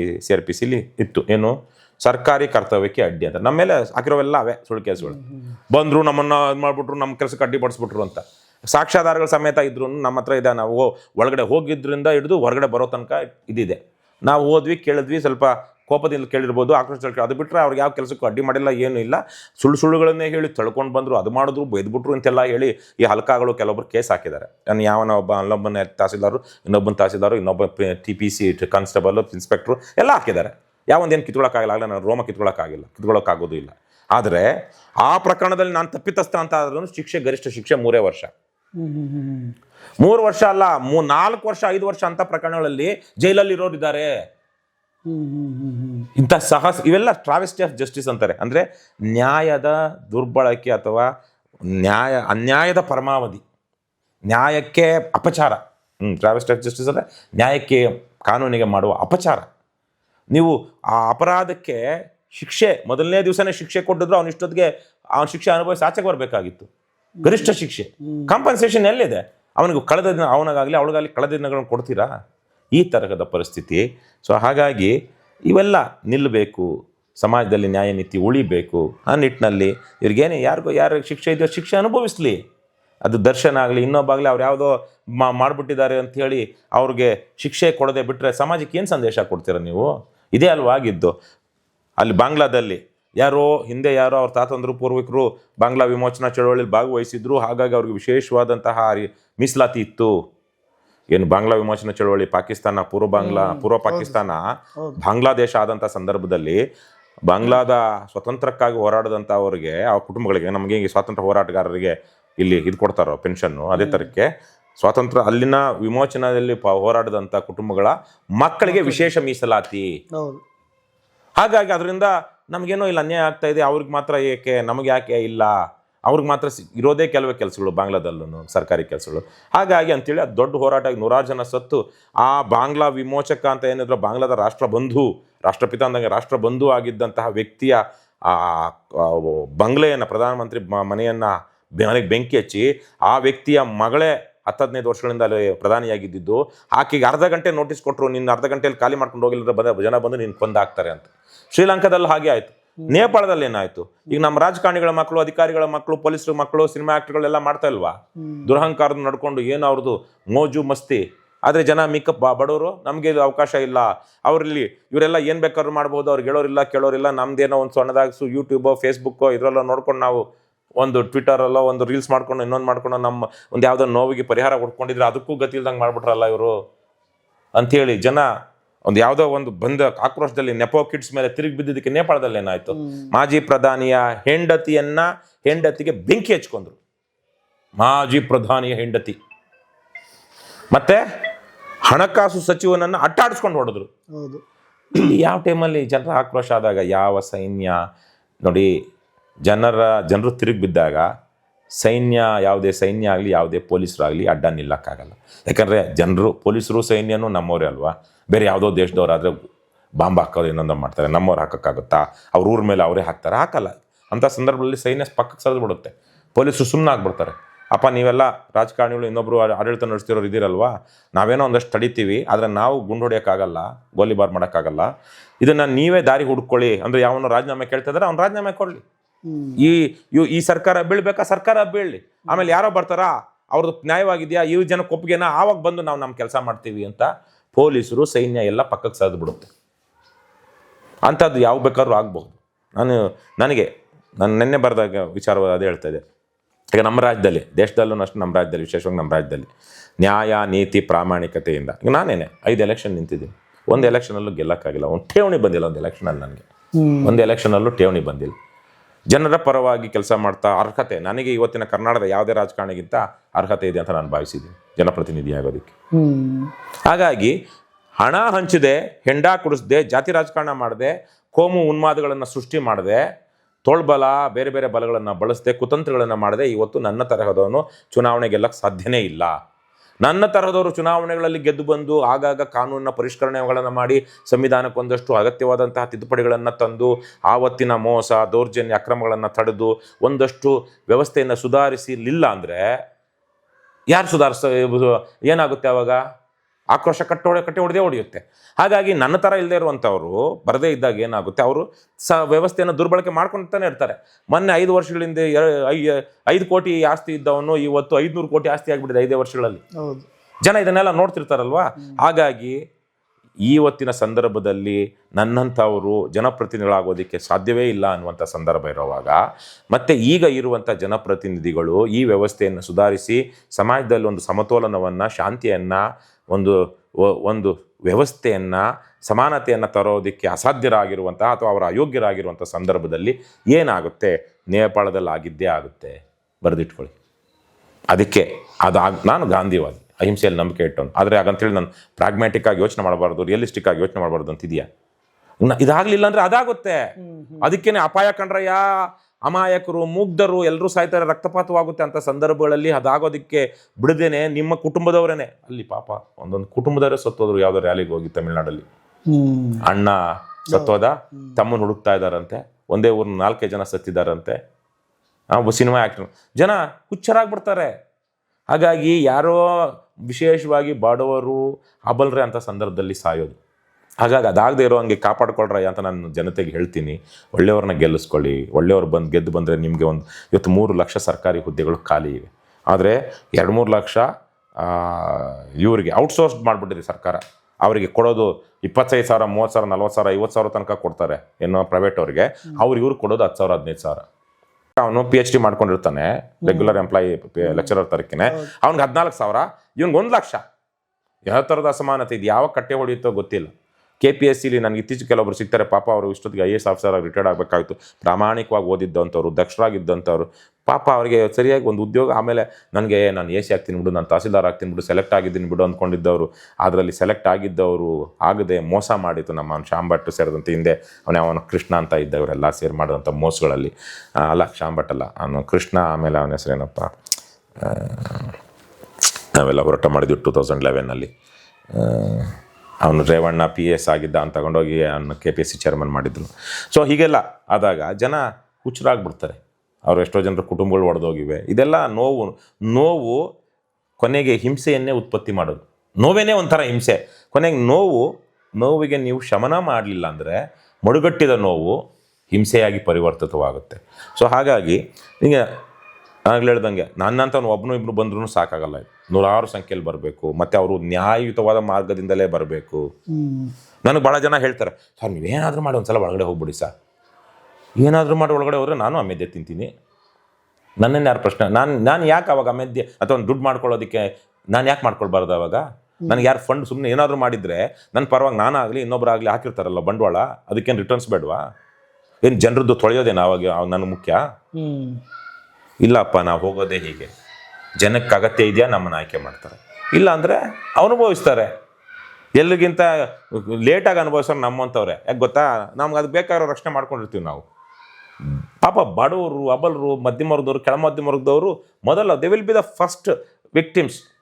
Speaker 1: ಸಿ ಇತ್ತು. ಏನು? ಸರ್ಕಾರಿ ಕರ್ತವ್ಯಕ್ಕೆ ಅಡ್ಡಿ ಅಂತ. ನಮ್ಮ ಮೇಲೆ ಹಾಕಿರೋವೆಲ್ಲ ಅವೇ ಸುಳ್ಳು ಕೇಸ್ಗಳು. ಬಂದರು ನಮ್ಮನ್ನ ಇದು ಮಾಡ್ಬಿಟ್ರು ನಮ್ಮ ಕೆಲಸಕ್ಕೆ ಅಡ್ಡಿಪಡಿಸ್ಬಿಟ್ರು ಅಂತ. ಸಾಕ್ಷ್ಯಾಧಾರಗಳ ಸಮೇತ ಇದ್ರು ನಮ್ಮ ಹತ್ರ ಇದೆ. ನಾವು ಒಳಗಡೆ ಹೋಗಿದ್ರಿಂದ ಹಿಡಿದು ಹೊರಗಡೆ ಬರೋ ತನಕ ಇದಿದೆ. ನಾವು ಹೋದ್ವಿ, ಕೇಳಿದ್ವಿ, ಸ್ವಲ್ಪ ಕೋಪದಿಂದ ಕೇಳಿರ್ಬೋದು ಆಕ್ರೋಶದಲ್ಲಿ ಅದು ಬಿಟ್ಟರೆ ಅವ್ರಿಗೆ ಯಾವ ಕೆಲಸಕ್ಕೂ ಅಡ್ಡಿ ಮಾಡಿಲ್ಲ ಏನೂ ಇಲ್ಲ. ಸುಳ್ಳು ಸುಳ್ಳುಗಳನ್ನೇ ಹೇಳಿ ತಳ್ಕೊಂಡು ಬಂದರು ಅದು ಮಾಡಿದ್ರು ಬೈದ್ಬಿಟ್ರು ಅಂತೆಲ್ಲ ಹೇಳಿ ಈ ಹಲ್ಕಾಗಳು ಕೆಲವೊಬ್ಬರು ಕೇಸ್ ಹಾಕಿದ್ದಾರೆ. ನಾನು ಯಾವನ ಒಬ್ಬ ಅಲ್ಲೊಬ್ಬನ ತಹಸೀಲ್ದಾರು ಇನ್ನೊಬ್ಬನ ತಹಸೀಲ್ದಾರು ಇನ್ನೊಬ್ಬ T P C constable inspector ಎಲ್ಲ ಹಾಕಿದ್ದಾರೆ. ಯಾವೊಂದೇನು ಕಿತ್ಕೊಳ್ಳೋಕ್ಕಾಗಲ್ಲ ಆಗಲ್ಲ ನಾನು ರೋಮ ಕಿತ್ಕೊಳ್ಳೋಕ್ಕಾಗಿಲ್ಲ ಕಿತ್ಕೊಳ್ಳೋಕ್ಕಾಗೋದು ಇಲ್ಲ. ಆದರೆ ಆ ಪ್ರಕರಣದಲ್ಲಿ ನಾನು ತಪ್ಪಿತಸ್ಥ ಅಂತ ಆದ್ರೂ ಶಿಕ್ಷೆ ಗರಿಷ್ಠ ಶಿಕ್ಷೆ ಮೂರೇ ವರ್ಷ. ಮೂರು ವರ್ಷ ಅಲ್ಲ ಮೂ ನಾಲ್ಕು ವರ್ಷ ಐದು ವರ್ಷ ಅಂತ ಪ್ರಕರಣಗಳಲ್ಲಿ ಜೈಲಲ್ಲಿ ಇರೋರು ಇದ್ದಾರೆ ಇಂಥ ಸಾಹಸ ಇವೆಲ್ಲ ಟ್ರಾವೆಸ್ಟಿ ಆಫ್ ಜಸ್ಟಿಸ್ ಅಂತಾರೆ. ಅಂದರೆ ನ್ಯಾಯದ ದುರ್ಬಳಕೆ ಅಥವಾ ನ್ಯಾಯ ಅನ್ಯಾಯದ ಪರಮಾವಧಿ. ನ್ಯಾಯಕ್ಕೆ ಅಪಚಾರ. ಹ್ಞೂ ಟ್ರಾವೆಸ್ಟಿ ಆಫ್ ಜಸ್ಟಿಸ್ ಅಂದರೆ ನ್ಯಾಯಕ್ಕೆ ಕಾನೂನಿಗೆ ಮಾಡುವ ಅಪಚಾರ. ನೀವು ಆ ಅಪರಾಧಕ್ಕೆ ಶಿಕ್ಷೆ ಮೊದಲನೇ ದಿವಸನೇ ಶಿಕ್ಷೆ ಕೊಟ್ಟಿದ್ರು ಅವನು ಇಷ್ಟೊತ್ತಿಗೆ ಅವನ ಶಿಕ್ಷೆ ಅನುಭವಿಸಿ ಆಚೆಗೆ ಬರಬೇಕಾಗಿತ್ತು. ಗರಿಷ್ಠ ಶಿಕ್ಷೆ. ಕಾಂಪನ್ಸೇಷನ್ ಎಲ್ಲಿದೆ? ಅವನಿಗೆ ಕಳೆದ ದಿನ ಅವನಿಗಾಗಲಿ ಅವಳಿಗಾಗಲಿ ಕಳೆದ ದಿನಗಳನ್ನು ಕೊಡ್ತೀರಾ? ಈ ತರಹದ ಪರಿಸ್ಥಿತಿ. ಸೊ ಹಾಗಾಗಿ ಇವೆಲ್ಲ ನಿಲ್ಲಬೇಕು ಸಮಾಜದಲ್ಲಿ ನ್ಯಾಯ ನೀತಿ ಉಳಿಬೇಕು. ಆ ನಿಟ್ಟಿನಲ್ಲಿ ಇವ್ರಿಗೇನೆ ಯಾರಿಗೋ ಯಾರು ಶಿಕ್ಷೆ ಇದೆಯೋ ಶಿಕ್ಷೆ ಅನುಭವಿಸಲಿ. ಅದು ದರ್ಶನ ಆಗಲಿ ಇನ್ನೊಬ್ಬಾಗಲಿ ಅವ್ರು ಯಾವುದೋ ಮಾ ಮಾಡಿಬಿಟ್ಟಿದ್ದಾರೆ ಅಂಥೇಳಿ ಅವ್ರಿಗೆ ಶಿಕ್ಷೆ ಕೊಡದೆ ಬಿಟ್ಟರೆ ಸಮಾಜಕ್ಕೆ ಏನು ಸಂದೇಶ ಕೊಡ್ತೀರ ನೀವು? ಇದೇ ಅಲ್ವಾ ಆಗಿದ್ದು. ಅಲ್ಲಿ ಬಾಂಗ್ಲಾದಲ್ಲಿ ಯಾರೋ ಹಿಂದೆ ಯಾರೋ ಅವ್ರ ತಾತಂದ್ರು ಪೂರ್ವಿಕರು ಬಾಂಗ್ಲಾ ವಿಮೋಚನಾ ಚಳವಳಿಯಲ್ಲಿ ಭಾಗವಹಿಸಿದ್ರು. ಹಾಗಾಗಿ ಅವ್ರಿಗೆ ವಿಶೇಷವಾದಂತಹ ಮೀಸಲಾತಿ ಇತ್ತು. ಏನು ಬಾಂಗ್ಲಾ ವಿಮೋಚನಾ ಚಳವಳಿ ಪಾಕಿಸ್ತಾನ ಪೂರ್ವ ಬಾಂಗ್ಲಾ ಪೂರ್ವ ಪಾಕಿಸ್ತಾನ ಬಾಂಗ್ಲಾದೇಶ ಆದಂತ ಸಂದರ್ಭದಲ್ಲಿ ಬಾಂಗ್ಲಾದ ಸ್ವತಂತ್ರಕ್ಕಾಗಿ ಹೋರಾಡದಂತ ಅವರಿಗೆ ಆ ಕುಟುಂಬಗಳಿಗೆ ನಮಗೆ ಈ ಸ್ವಾತಂತ್ರ್ಯ ಹೋರಾಟಗಾರರಿಗೆ ಇಲ್ಲಿ ಇದು ಕೊಡ್ತಾರೋ ಪೆನ್ಷನ್ನು ಅದೇ ಥರಕ್ಕೆ ಸ್ವಾತಂತ್ರ್ಯ ಅಲ್ಲಿನ ವಿಮೋಚನದಲ್ಲಿ ಹೋರಾಡದಂತ ಹೋರಾಡದಂಥ ಕುಟುಂಬಗಳ ಮಕ್ಕಳಿಗೆ ವಿಶೇಷ ಮೀಸಲಾತಿ. ಹಾಗಾಗಿ ಅದರಿಂದ ನಮಗೇನೋ ಇಲ್ಲಿ ಅನ್ಯಾಯ ಆಗ್ತಾ ಇದೆ ಅವ್ರಿಗೆ ಮಾತ್ರ ಏಕೆ ನಮಗೆ ಯಾಕೆ ಇಲ್ಲ? ಅವ್ರಿಗೆ ಮಾತ್ರ ಇರೋದೇ ಕೆಲವೇ ಕೆಲಸಗಳು ಬಾಂಗ್ಲಾದಲ್ಲೂ ಸರ್ಕಾರಿ ಕೆಲಸಗಳು. ಹಾಗಾಗಿ ಅಂತೇಳಿ ಅದು ದೊಡ್ಡ ಹೋರಾಟ ನೂರಾರು ಜನ ಸತ್ತು, ಆ ಬಾಂಗ್ಲಾ ವಿಮೋಚಕ ಅಂತ ಏನಿದ್ರು ಬಾಂಗ್ಲಾದ ರಾಷ್ಟ್ರ ಬಂಧು, ರಾಷ್ಟ್ರಪಿತ ಅಂದಂಗೆ ರಾಷ್ಟ್ರ ಬಂಧು ಆಗಿದ್ದಂತಹ ವ್ಯಕ್ತಿಯ ಆ ಬಂಗ್ಲೆಯನ್ನು, ಪ್ರಧಾನಮಂತ್ರಿ ಮನೆಯನ್ನು ಮನೆಗೆ ಬೆಂಕಿ ಹಚ್ಚಿ, ಆ ವ್ಯಕ್ತಿಯ ಮಗಳೇ ಹತ್ತು ಹದಿನೈದು ವರ್ಷಗಳಿಂದ ಅಲ್ಲಿ ಪ್ರಧಾನಿಯಾಗಿದ್ದು ಆಕೆಗೆ ಅರ್ಧ ಗಂಟೆ ನೋಟಿಸ್ ಕೊಟ್ಟರು ನಿನ್ನ ಅರ್ಧ ಗಂಟೆಯಲ್ಲಿ ಖಾಲಿ ಮಾಡ್ಕೊಂಡು ಹೋಗಿಲ್ಲ ಬಂದ ಜನ ಬಂದು ನಿನ್ನ ಕೊಂದಾಕ್ತಾರೆ ಅಂತ. ಶ್ರೀಲಂಕಾದಲ್ಲಿ ಹಾಗೆ ಆಯಿತು. ನೇಪಾಳದಲ್ಲಿ ಏನಾಯ್ತು ಈಗ ನಮ್ಮ ರಾಜಕಾರಣಿಗಳ ಮಕ್ಕಳು ಅಧಿಕಾರಿಗಳ ಮಕ್ಕಳು ಪೊಲೀಸರ ಮಕ್ಕಳು ಸಿನಿಮಾ ಆಕ್ಟರ್ಗಳೆಲ್ಲ ಮಾಡ್ತಾ ಇಲ್ವಾ? ದುರಹಂಕಾರದ ನಡ್ಕೊಂಡು ಏನು ಅವ್ರದ್ದು ಮೋಜು ಮಸ್ತಿ. ಆದರೆ ಜನ ಮಿಕ್ಕ ಬಡವರು ನಮಗೆ ಇದು ಅವಕಾಶ ಇಲ್ಲ. ಅವರಲ್ಲಿ ಇವರೆಲ್ಲ ಏನು ಬೇಕಾದ್ರೂ ಮಾಡ್ಬೋದು ಅವ್ರಿಗೆ ಹೇಳೋರಿಲ್ಲ ಕೇಳೋರಿಲ್ಲ ನಮ್ದೇನೋ ಒಂದು ಸಣ್ಣದಾಗಿಸು ಯೂಟ್ಯೂಬೋ ಫೇಸ್ಬುಕ್ಕೋ ಇದರಲ್ಲೋ ನೋಡ್ಕೊಂಡು ನಾವು ಒಂದು ಟ್ವಿಟರಲ್ಲೋ ಒಂದು ರೀಲ್ಸ್ ಮಾಡ್ಕೊಂಡು ಇನ್ನೊಂದು ಮಾಡ್ಕೊಂಡು ನಮ್ಮ ಒಂದು ಯಾವುದೋ ನೋವಿಗೆ ಪರಿಹಾರ ಕೊಟ್ಕೊಂಡಿದ್ರೆ ಅದಕ್ಕೂ ಗತಿ ಇಲ್ದಂಗೆ ಮಾಡ್ಬಿಟ್ರಲ್ಲ ಇವರು? ಅಂಥೇಳಿ ಜನ ಒಂದು ಯಾವುದೋ ಒಂದು ಬಂದ ಆಕ್ರೋಶದಲ್ಲಿ ನೆಪೋ ಕಿಡ್ಸ್ ಮೇಲೆ ತಿರುಗಿ ಬಿದ್ದಿದ್ದಕ್ಕೆ ನೇಪಾಳದಲ್ಲಿ ಏನಾಯ್ತು? ಮಾಜಿ ಪ್ರಧಾನಿಯ ಹೆಂಡತಿಯನ್ನ ಹೆಂಡತಿಗೆ ಬೆಂಕಿ ಹಚ್ಕೊಂಡ್ರು. ಮಾಜಿ ಪ್ರಧಾನಿಯ ಹೆಂಡತಿ. ಮತ್ತೆ ಹಣಕಾಸು ಸಚಿವನನ್ನ ಅಟ್ಟಾಡಿಸ್ಕೊಂಡು ಹೊಡೆದ್ರು. ಯಾವ ಟೈಮಲ್ಲಿ ಜನರ ಆಕ್ರೋಶ ಆದಾಗ ಯಾವ ಸೈನ್ಯ ನೋಡಿ ಜನರ ಜನರು ತಿರುಗಿ ಬಿದ್ದಾಗ ಸೈನ್ಯ, ಯಾವುದೇ ಸೈನ್ಯ ಆಗಲಿ, ಯಾವುದೇ ಪೊಲೀಸರಾಗಲಿ ಅಡ್ಡ ನಿಲ್ಲಕ್ಕಾಗಲ್ಲ. ಯಾಕಂದರೆ ಜನರು, ಪೊಲೀಸರು, ಸೈನ್ಯನೂ ನಮ್ಮವರೇ ಅಲ್ವಾ? ಬೇರೆ ಯಾವುದೋ ದೇಶದವರಾದರೆ ಬಾಂಬ್ ಹಾಕೋದು ಇನ್ನೊಂದು ಮಾಡ್ತಾರೆ. ನಮ್ಮವ್ರು ಹಾಕೋಕ್ಕಾಗುತ್ತಾ? ಅವ್ರ ಊರ ಮೇಲೆ ಅವರೇ ಹಾಕ್ತಾರೆ. ಹಾಕಲ್ಲ. ಅಂಥ ಸಂದರ್ಭದಲ್ಲಿ ಸೈನ್ಯ ಪಕ್ಕಕ್ಕೆ ಸರಿದು ಬಿಡುತ್ತೆ. ಪೊಲೀಸರು ಸುಮ್ಮನೆ ಆಗ್ಬಿಡ್ತಾರೆ. ಅಪ್ಪ, ನೀವೆಲ್ಲ ರಾಜಕಾರಣಿಗಳು ಇನ್ನೊಬ್ಬರು ಆಡಳಿತ ನಡೆಸ್ತಿರೋರು ಇದ್ದೀರಲ್ವಾ? ನಾವೇನೋ ಒಂದಷ್ಟು ತಡಿತೀವಿ, ಆದರೆ ನಾವು ಗುಂಡು ಹೊಡಿಯೋಕ್ಕಾಗಲ್ಲ, ಗೋಲಿಬಾರ್ ಮಾಡೋಕ್ಕಾಗಲ್ಲ. ಇದನ್ನು ನೀವೇ ದಾರಿ ಹುಡ್ಕೊಳ್ಳಿ. ಅಂದರೆ ಯಾವನೋ ರಾಜೀನಾಮೆ ಕೇಳ್ತಾ ಇದ್ದಾರೆ, ಅವ್ನು ರಾಜೀನಾಮೆ ಕೊಡಲಿ. ಈ ಈ ಸರ್ಕಾರ ಬೀಳ್ಬೇಕಾ ಸರ್ಕಾರ ಬೀಳಲಿ. ಆಮೇಲೆ ಯಾರೋ ಬರ್ತಾರಾ ಅವ್ರದ್ದು ನ್ಯಾಯವಾಗಿದೆಯಾ ಈ ಜನಕ್ಕೆ ಒಪ್ಪಿಗೆನಾ ಆವಾಗ ಬಂದು ನಾವು ನಮ್ಮ ಕೆಲಸ ಮಾಡ್ತೀವಿ ಅಂತ ಪೊಲೀಸರು ಸೈನ್ಯ ಎಲ್ಲ ಪಕ್ಕಕ್ಕೆ ಸರಿದು ಬಿಡುತ್ತೆ. ಅಂಥದ್ದು ಯಾವ ಬೇಕಾದ್ರೂ ಆಗ್ಬಹುದು. ನಾನು ನನಗೆ ನಾನು ನಿನ್ನೆ ಬರೆದಾಗ ವಿಚಾರವಾದ ಅದೇ ಹೇಳ್ತಾ ಇದೆ ಈಗ ನಮ್ಮ ರಾಜ್ಯದಲ್ಲಿ ದೇಶದಲ್ಲೂ ಅಷ್ಟು ನಮ್ಮ ರಾಜ್ಯದಲ್ಲಿ ವಿಶೇಷವಾಗಿ ನಮ್ಮ ರಾಜ್ಯದಲ್ಲಿ ನ್ಯಾಯ ನೀತಿ ಪ್ರಾಮಾಣಿಕತೆಯಿಂದ ಈಗ ನಾನೇನೆ ಐದು ಎಲೆಕ್ಷನ್ ನಿಂತಿದ್ದೀನಿ. ಒಂದು ಎಲೆಕ್ಷನಲ್ಲೂ ಗೆಲ್ಲಕ್ಕಾಗಿಲ್ಲ. ಒಂದು ಠೇವಣಿ ಬಂದಿಲ್ಲ ಒಂದು ಎಲೆಕ್ಷನಲ್ಲಿ ನನಗೆ. ಒಂದು ಎಲೆಕ್ಷನಲ್ಲೂ ಠೇವಣಿ ಬಂದಿಲ್ಲ. ಜನರ ಪರವಾಗಿ ಕೆಲಸ ಮಾಡ್ತಾ ಅರ್ಹತೆ. ನನಗೆ ಇವತ್ತಿನ ಕರ್ನಾಟಕದ ಯಾವುದೇ ರಾಜಕಾರಣಿಗಿಂತ ಅರ್ಹತೆ ಇದೆ ಅಂತ ನಾನು ಭಾವಿಸಿದ್ದೀನಿ ಜನಪ್ರತಿನಿಧಿ ಆಗೋದಕ್ಕೆ. ಹಾಗಾಗಿ ಹಣ ಹಂಚದೆ ಹೆಂಡ ಕುಡಿಸ್ದೆ ಜಾತಿ ರಾಜಕಾರಣ ಮಾಡದೆ ಕೋಮು ಉನ್ಮಾದಗಳನ್ನು ಸೃಷ್ಟಿ ಮಾಡದೆ ತೋಳ್ಬಲ ಬೇರೆ ಬೇರೆ ಬಲಗಳನ್ನು ಬಳಸದೆ ಕುತಂತ್ರಗಳನ್ನು ಮಾಡದೆ ಇವತ್ತು ನನ್ನ ತರಹದವನು ಚುನಾವಣೆ ಗೆಲ್ಲಕ್ಕೆ ಸಾಧ್ಯನೇ ಇಲ್ಲ. ನನ್ನ ತರಹದವರು ಚುನಾವಣೆಗಳಲ್ಲಿ ಗೆದ್ದು ಬಂದು ಆಗಾಗ ಕಾನೂನಿನ ಪರಿಷ್ಕರಣೆಗಳನ್ನು ಮಾಡಿ ಸಂವಿಧಾನಕ್ಕೊಂದಷ್ಟು ಅಗತ್ಯವಾದಂತಹ ತಿದ್ದುಪಡಿಗಳನ್ನು ತಂದು, ಆವತ್ತಿನ ಮೋಸ, ದೌರ್ಜನ್ಯ ಅಕ್ರಮಗಳನ್ನು ತಡೆದು ಒಂದಷ್ಟು ವ್ಯವಸ್ಥೆಯನ್ನು ಸುಧಾರಿಸಲಿಲ್ಲ ಅಂದರೆ ಯಾರು ಸುಧಾರಿಸ ಏನಾಗುತ್ತೆ ಅವಾಗ? ಆಕ್ರೋಶ ಕಟ್ಟೋಡೆ ಕಟ್ಟಿ ಹೊಡೆದೇ ಹೊಡೆಯುತ್ತೆ. ಹಾಗಾಗಿ ನನ್ನ ಥರ ಇಲ್ಲದೆ ಇರುವಂಥವರು ಬರದೇ ಇದ್ದಾಗ ಏನಾಗುತ್ತೆ? ಅವರು ಸ ವ್ಯವಸ್ಥೆಯನ್ನು ದುರ್ಬಳಕೆ ಮಾಡ್ಕೊಂತಾನೆ ಇರ್ತಾರೆ. ಮೊನ್ನೆ ಐದು ವರ್ಷಗಳಿಂದ ಐದು ಕೋಟಿ ಆಸ್ತಿ ಇದ್ದವನು ಇವತ್ತು ಐದುನೂರು ಕೋಟಿ ಆಸ್ತಿ ಆಗಿಬಿಟ್ಟಿದೆ ಐದೇ ವರ್ಷಗಳಲ್ಲಿ. ಜನ ಇದನ್ನೆಲ್ಲ ನೋಡ್ತಿರ್ತಾರಲ್ವಾ? ಹಾಗಾಗಿ ಇವತ್ತಿನ ಸಂದರ್ಭದಲ್ಲಿ ನನ್ನಂಥವರು ಜನಪ್ರತಿನಿಧಿಗಳಾಗೋದಕ್ಕೆ ಸಾಧ್ಯವೇ ಇಲ್ಲ ಅನ್ನುವಂಥ ಸಂದರ್ಭ ಇರುವಾಗ ಮತ್ತೆ ಈಗ ಇರುವಂಥ ಜನಪ್ರತಿನಿಧಿಗಳು ಈ ವ್ಯವಸ್ಥೆಯನ್ನು ಸುಧಾರಿಸಿ ಸಮಾಜದಲ್ಲಿ ಒಂದು ಸಮತೋಲನವನ್ನು ಶಾಂತಿಯನ್ನು ಒಂದು ಒಂದು ವ್ಯವಸ್ಥೆಯನ್ನು ಸಮಾನತೆಯನ್ನು ತರೋದಕ್ಕೆ ಅಸಾಧ್ಯರಾಗಿರುವಂತಹ ಅಥವಾ ಅವರ ಅಯೋಗ್ಯರಾಗಿರುವಂಥ ಸಂದರ್ಭದಲ್ಲಿ ಏನಾಗುತ್ತೆ? ನೇಪಾಳದಲ್ಲಿ ಆಗಿದ್ದೇ ಆಗುತ್ತೆ. ಬರೆದಿಟ್ಕೊಳ್ಳಿ. ಅದಕ್ಕೆ ಅದು ಆಗ್- ನಾನು ಗಾಂಧಿವಾದಿ ಅಹಿಂಸೆಯಲ್ಲಿ ನಂಬಿಕೆ ಇಟ್ಟವನು. ಆದರೆ ಹಾಗಂತೇಳಿ ನಾನು ಪ್ರಾಗ್ಮ್ಯಾಟಿಕ್ ಆಗಿ ಯೋಚನೆ ಮಾಡಬಾರ್ದು ರಿಯಲಿಸ್ಟಿಕ್ ಆಗಿ ಯೋಚನೆ ಮಾಡಬಾರ್ದು ಅಂತಿದೆಯಾ ಇದಾಗಲಿಲ್ಲ ಅಂದರೆ ಅದಾಗುತ್ತೆ. ಅದಕ್ಕೇನೆ ಅಪಾಯ ಕಂಡ್ರಯ್ಯ? ಅಮಾಯಕರು ಮುಗ್ಧರು ಎಲ್ಲರೂ ಸಾಯ್ತಾರೆ ರಕ್ತಪಾತವಾಗುತ್ತೆ ಅಂತ ಸಂದರ್ಭಗಳಲ್ಲಿ ಅದಾಗೋದಕ್ಕೆ ಬಿಡದೇನೆ ನಿಮ್ಮ ಕುಟುಂಬದವರೇನೆ. ಅಲ್ಲಿ ಪಾಪ ಒಂದೊಂದು ಕುಟುಂಬದವರೇ ಸತ್ತೋದ್ರು ಯಾವುದೋ ರ್ಯಾಲಿಗೆ ಹೋಗಿ ತಮಿಳ್ನಾಡಲ್ಲಿ. ಅಣ್ಣ ಸತ್ತೋದ ತಮ್ಮನ ಹುಡುಕ್ತಾ ಇದ್ದಾರಂತೆ ಒಂದೇ ಊರಿನ ನಾಲ್ಕೇ ಜನ ಸತ್ತಿದ್ದಾರಂತೆ. ಆ, ಒಬ್ಬ ಸಿನಿಮಾ ಆಕ್ಟರ್ ಜನ ಹುಚ್ಚರಾಗ್ಬಿಡ್ತಾರೆ. ಹಾಗಾಗಿ ಯಾರೋ ವಿಶೇಷವಾಗಿ ಬಾಡವರು ಅಬಲ್ರೆ ಅಂತ ಸಂದರ್ಭದಲ್ಲಿ ಸಾಯೋದು. ಹಾಗಾಗಿ ಅದಾಗದೇ ಇರೋ ಹಂಗೆ ಕಾಪಾಡ್ಕೊಳ್ರ ಅಂತ ನಾನು ಜನತೆಗೆ ಹೇಳ್ತೀನಿ. ಒಳ್ಳೆಯವ್ರನ್ನ ಗೆಲ್ಲಿಸ್ಕೊಳ್ಳಿ. ಒಳ್ಳೆಯವ್ರು ಬಂದು ಗೆದ್ದು ಬಂದರೆ ನಿಮಗೆ ಒಂದು ಇವತ್ತು ಮೂರು ಲಕ್ಷ ಸರ್ಕಾರಿ ಹುದ್ದೆಗಳು ಖಾಲಿ ಇವೆ. ಆದರೆ ಎರಡು ಮೂರು ಲಕ್ಷ ಇವರಿಗೆ ಔಟ್ಸೋರ್ಸ್ ಮಾಡಿಬಿಟ್ಟಿದೆ ಸರ್ಕಾರ. ಅವರಿಗೆ ಕೊಡೋದು ಇಪ್ಪತ್ತೈದು ಸಾವಿರ ಮೂವತ್ತು ಸಾವಿರ ನಲ್ವತ್ತು ಸಾವಿರ ಐವತ್ತು ಸಾವಿರ ತನಕ ಕೊಡ್ತಾರೆ ಏನೋ ಪ್ರೈವೇಟ್ ಅವ್ರಿಗೆ. ಅವ್ರು ಇವ್ರು ಕೊಡೋದು ಹತ್ತು ಸಾವಿರ ಹದಿನೈದು ಸಾವಿರ. ಅವನು ಪಿ ಎಚ್ ಡಿ ಮಾಡ್ಕೊಂಡಿರ್ತಾನೆ ರೆಗ್ಯುಲರ್ ಎಂಪ್ಲಾಯಿ ಲೆಕ್ಚರರ್ ತರಕಿನೇ. ಅವ್ನಿಗೆ ಹದಿನಾಲ್ಕು ಸಾವಿರ ಇವ್ನಿಗೆ ಒಂದು ಲಕ್ಷ. ಯಾವ ಥರದ ಅಸಮಾನತೆ ಇದು? ಯಾವ ಕಟ್ಟೆ ಹೊಡೆಯುತ್ತೋ ಗೊತ್ತಿಲ್ಲ. ಕೆ ಪಿ ಎಸ್ ಸಿಲಿ ನನಗೆ ಇತ್ತೀಚೆಗೆ ಕೆಲವೊಬ್ಬರು ಸಿಗ್ತಾರೆ, ಪಾಪ ಅವರು ಇಷ್ಟೊತ್ತಿಗೆ ಐ ಎಸ್ ಆಫೀಸರ್ ರಿಟೈರ್ಡ್ ಆಗಬೇಕಾಗಿತ್ತು ಪ್ರಾಮಾಣಿಕವಾಗಿ ಓದಿದ್ದಂಥವ್ರು, ದಕ್ಷರಾಗಿದ್ದಂಥವ್ರು. ಪಾಪ ಅವರಿಗೆ ಸರಿಯಾಗಿ ಒಂದು ಉದ್ಯೋಗ, ಆಮೇಲೆ ನನಗೆ, ನಾನು ಎ ಸಿ ಆಗ್ತೀನಿ ಬಿಡು, ನಾನು ತಹಸೀಲ್ದಾರ್ ಆಗ್ತೀನಿ ಬಿಡು ಸೆಲೆಕ್ಟ್ ಆಗಿದ್ದೀನಿ ಬಿಡು ಅಂದ್ಕೊಂಡಿದ್ದವರು ಅದರಲ್ಲಿ ಸೆಲೆಕ್ಟ್ ಆಗಿದ್ದವರು ಆಗದೆ ಮೋಸ ಮಾಡಿತ್ತು ನಮ್ಮ ಶ್ಯಾಮ್ ಶಾಂಭಟ್ ಸೇರಿದಂತೆ ಹಿಂದೆ. ಅವನೇ ಅವನು ಕೃಷ್ಣ ಅಂತ ಇದ್ದವರೆಲ್ಲ ಸೇರಿ ಮಾಡಿದಂಥ ಮೋಸಗಳಲ್ಲಿ. ಅಲ್ಲ ಅಲ್ಲ ಶಾಂಭಟ್ ಅಲ್ಲ, ಅವನು ಕೃಷ್ಣ, ಆಮೇಲೆ ಅವನ ಹೆಸರೇನಪ್ಪ ನಾವೆಲ್ಲ ಹೋರಾಟ ಮಾಡಿದ್ವಿ ಟೂ ತೌಸಂಡ್ ಲೆವೆನಲ್ಲಿ ಅವನು ರೇವಣ್ಣ ಪಿ ಎಸ್ ಆಗಿದ್ದ ಅಂತ ತಗೊಂಡೋಗಿ ಅವನು K P S C chairman ಮಾಡಿದ್ರು. ಸೊ ಹೀಗೆಲ್ಲ ಆದಾಗ ಜನ ಹುಚ್ಚರಾಗ್ಬಿಡ್ತಾರೆ. ಅವ್ರು ಎಷ್ಟೋ ಜನರ ಕುಟುಂಬಗಳು ಒಡೆದೋಗಿವೆ. ಇದೆಲ್ಲ ನೋವು ನೋವು ಕೊನೆಗೆ ಹಿಂಸೆಯನ್ನೇ ಉತ್ಪತ್ತಿ ಮಾಡೋದು. ನೋವೇನೇ ಒಂಥರ ಹಿಂಸೆ. ಕೊನೆಗೆ ನೋವು, ನೋವಿಗೆ ನೀವು ಶಮನ ಮಾಡಲಿಲ್ಲ ಅಂದರೆ ಮಡುಗಟ್ಟಿದ ನೋವು ಹಿಂಸೆಯಾಗಿ ಪರಿವರ್ತಿತವಾಗುತ್ತೆ ಸೊ ಹಾಗಾಗಿ ಈಗ ಆಗಲೇ ಹೇಳ್ದಂಗೆ ನನ್ನಂತ ಒಬ್ಬನು ಇಬ್ಬರು ಬಂದ್ರೂ ಸಾಕಾಗಲ್ಲ. ನೂರಾರು ಸಂಖ್ಯೆಯಲ್ಲಿ ಬರಬೇಕು ಮತ್ತೆ ಅವರು ನ್ಯಾಯಯುತವಾದ ಮಾರ್ಗದಿಂದಲೇ ಬರಬೇಕು. ನನಗೆ ಭಾಳ ಜನ ಹೇಳ್ತಾರೆ ಸರ್ ನೀವೇನಾದರೂ ಮಾಡಿ ಒಂದ್ಸಲ ಒಳಗಡೆ ಹೋಗ್ಬಿಡಿ ಸರ್. ಏನಾದರೂ ಮಾಡಿ ಒಳಗಡೆ ಹೋದರೆ ನಾನು ಅಮೆದ್ಯೆ ತಿಂತೀನಿ. ನನ್ನನ್ನು ಯಾರು ಪ್ರಶ್ನೆ ನಾನು ನಾನು ಯಾಕೆ ಅವಾಗ ಅಮೆದ್ಯೆ ಅಥವಾ ದುಡ್ಡು ಮಾಡ್ಕೊಳ್ಳೋದಕ್ಕೆ ನಾನು ಯಾಕೆ ಮಾಡ್ಕೊಳ್ಬಾರ್ದು ಅವಾಗ? ನನಗೆ ಯಾರು ಫಂಡ್ ಸುಮ್ಮನೆ ಏನಾದರೂ ಮಾಡಿದರೆ ನನ್ನ ಪರವಾಗಿ ನಾನಾಗಲಿ ಇನ್ನೊಬ್ಬರಾಗಲಿ ಹಾಕಿರ್ತಾರಲ್ಲ ಬಂಡವಾಳ ಅದಕ್ಕೇನು ರಿಟರ್ನ್ಸ್ ಬೇಡವಾ? ಏನು ಜನರದ್ದು ತೊಳೆಯೋದೇನು ಅವಾಗ ನಾನು ನನಗೆ ಮುಖ್ಯ ಇಲ್ಲಪ್ಪ, ನಾವು ಹೋಗೋದೇ ಹೀಗೆ. ಜನಕ್ಕೆ ಅಗತ್ಯ ಇದೆಯಾ, ನಮ್ಮನ್ನು ಆಯ್ಕೆ ಮಾಡ್ತಾರೆ. ಇಲ್ಲ ಅಂದರೆ ಅನುಭವಿಸ್ತಾರೆ. ಎಲ್ಲಿಗಿಂತ ಲೇಟಾಗಿ ಅನುಭವಿಸೋರು ನಮ್ಮಂಥವ್ರೆ. ಯಾಕೆ ಗೊತ್ತಾ? ನಮ್ಗೆ ಅದು ಬೇಕಾಗಿರೋ ರಕ್ಷಣೆ ಮಾಡ್ಕೊಂಡಿರ್ತೀವಿ ನಾವು. ಪಾಪ ಬಡವರು, ಅಬಲರು ಮಧ್ಯಮ ವರ್ಗದವರು ಕೆಳ ಮಧ್ಯಮ ವರ್ಗದವರು ಮೊದಲು they will be the first victims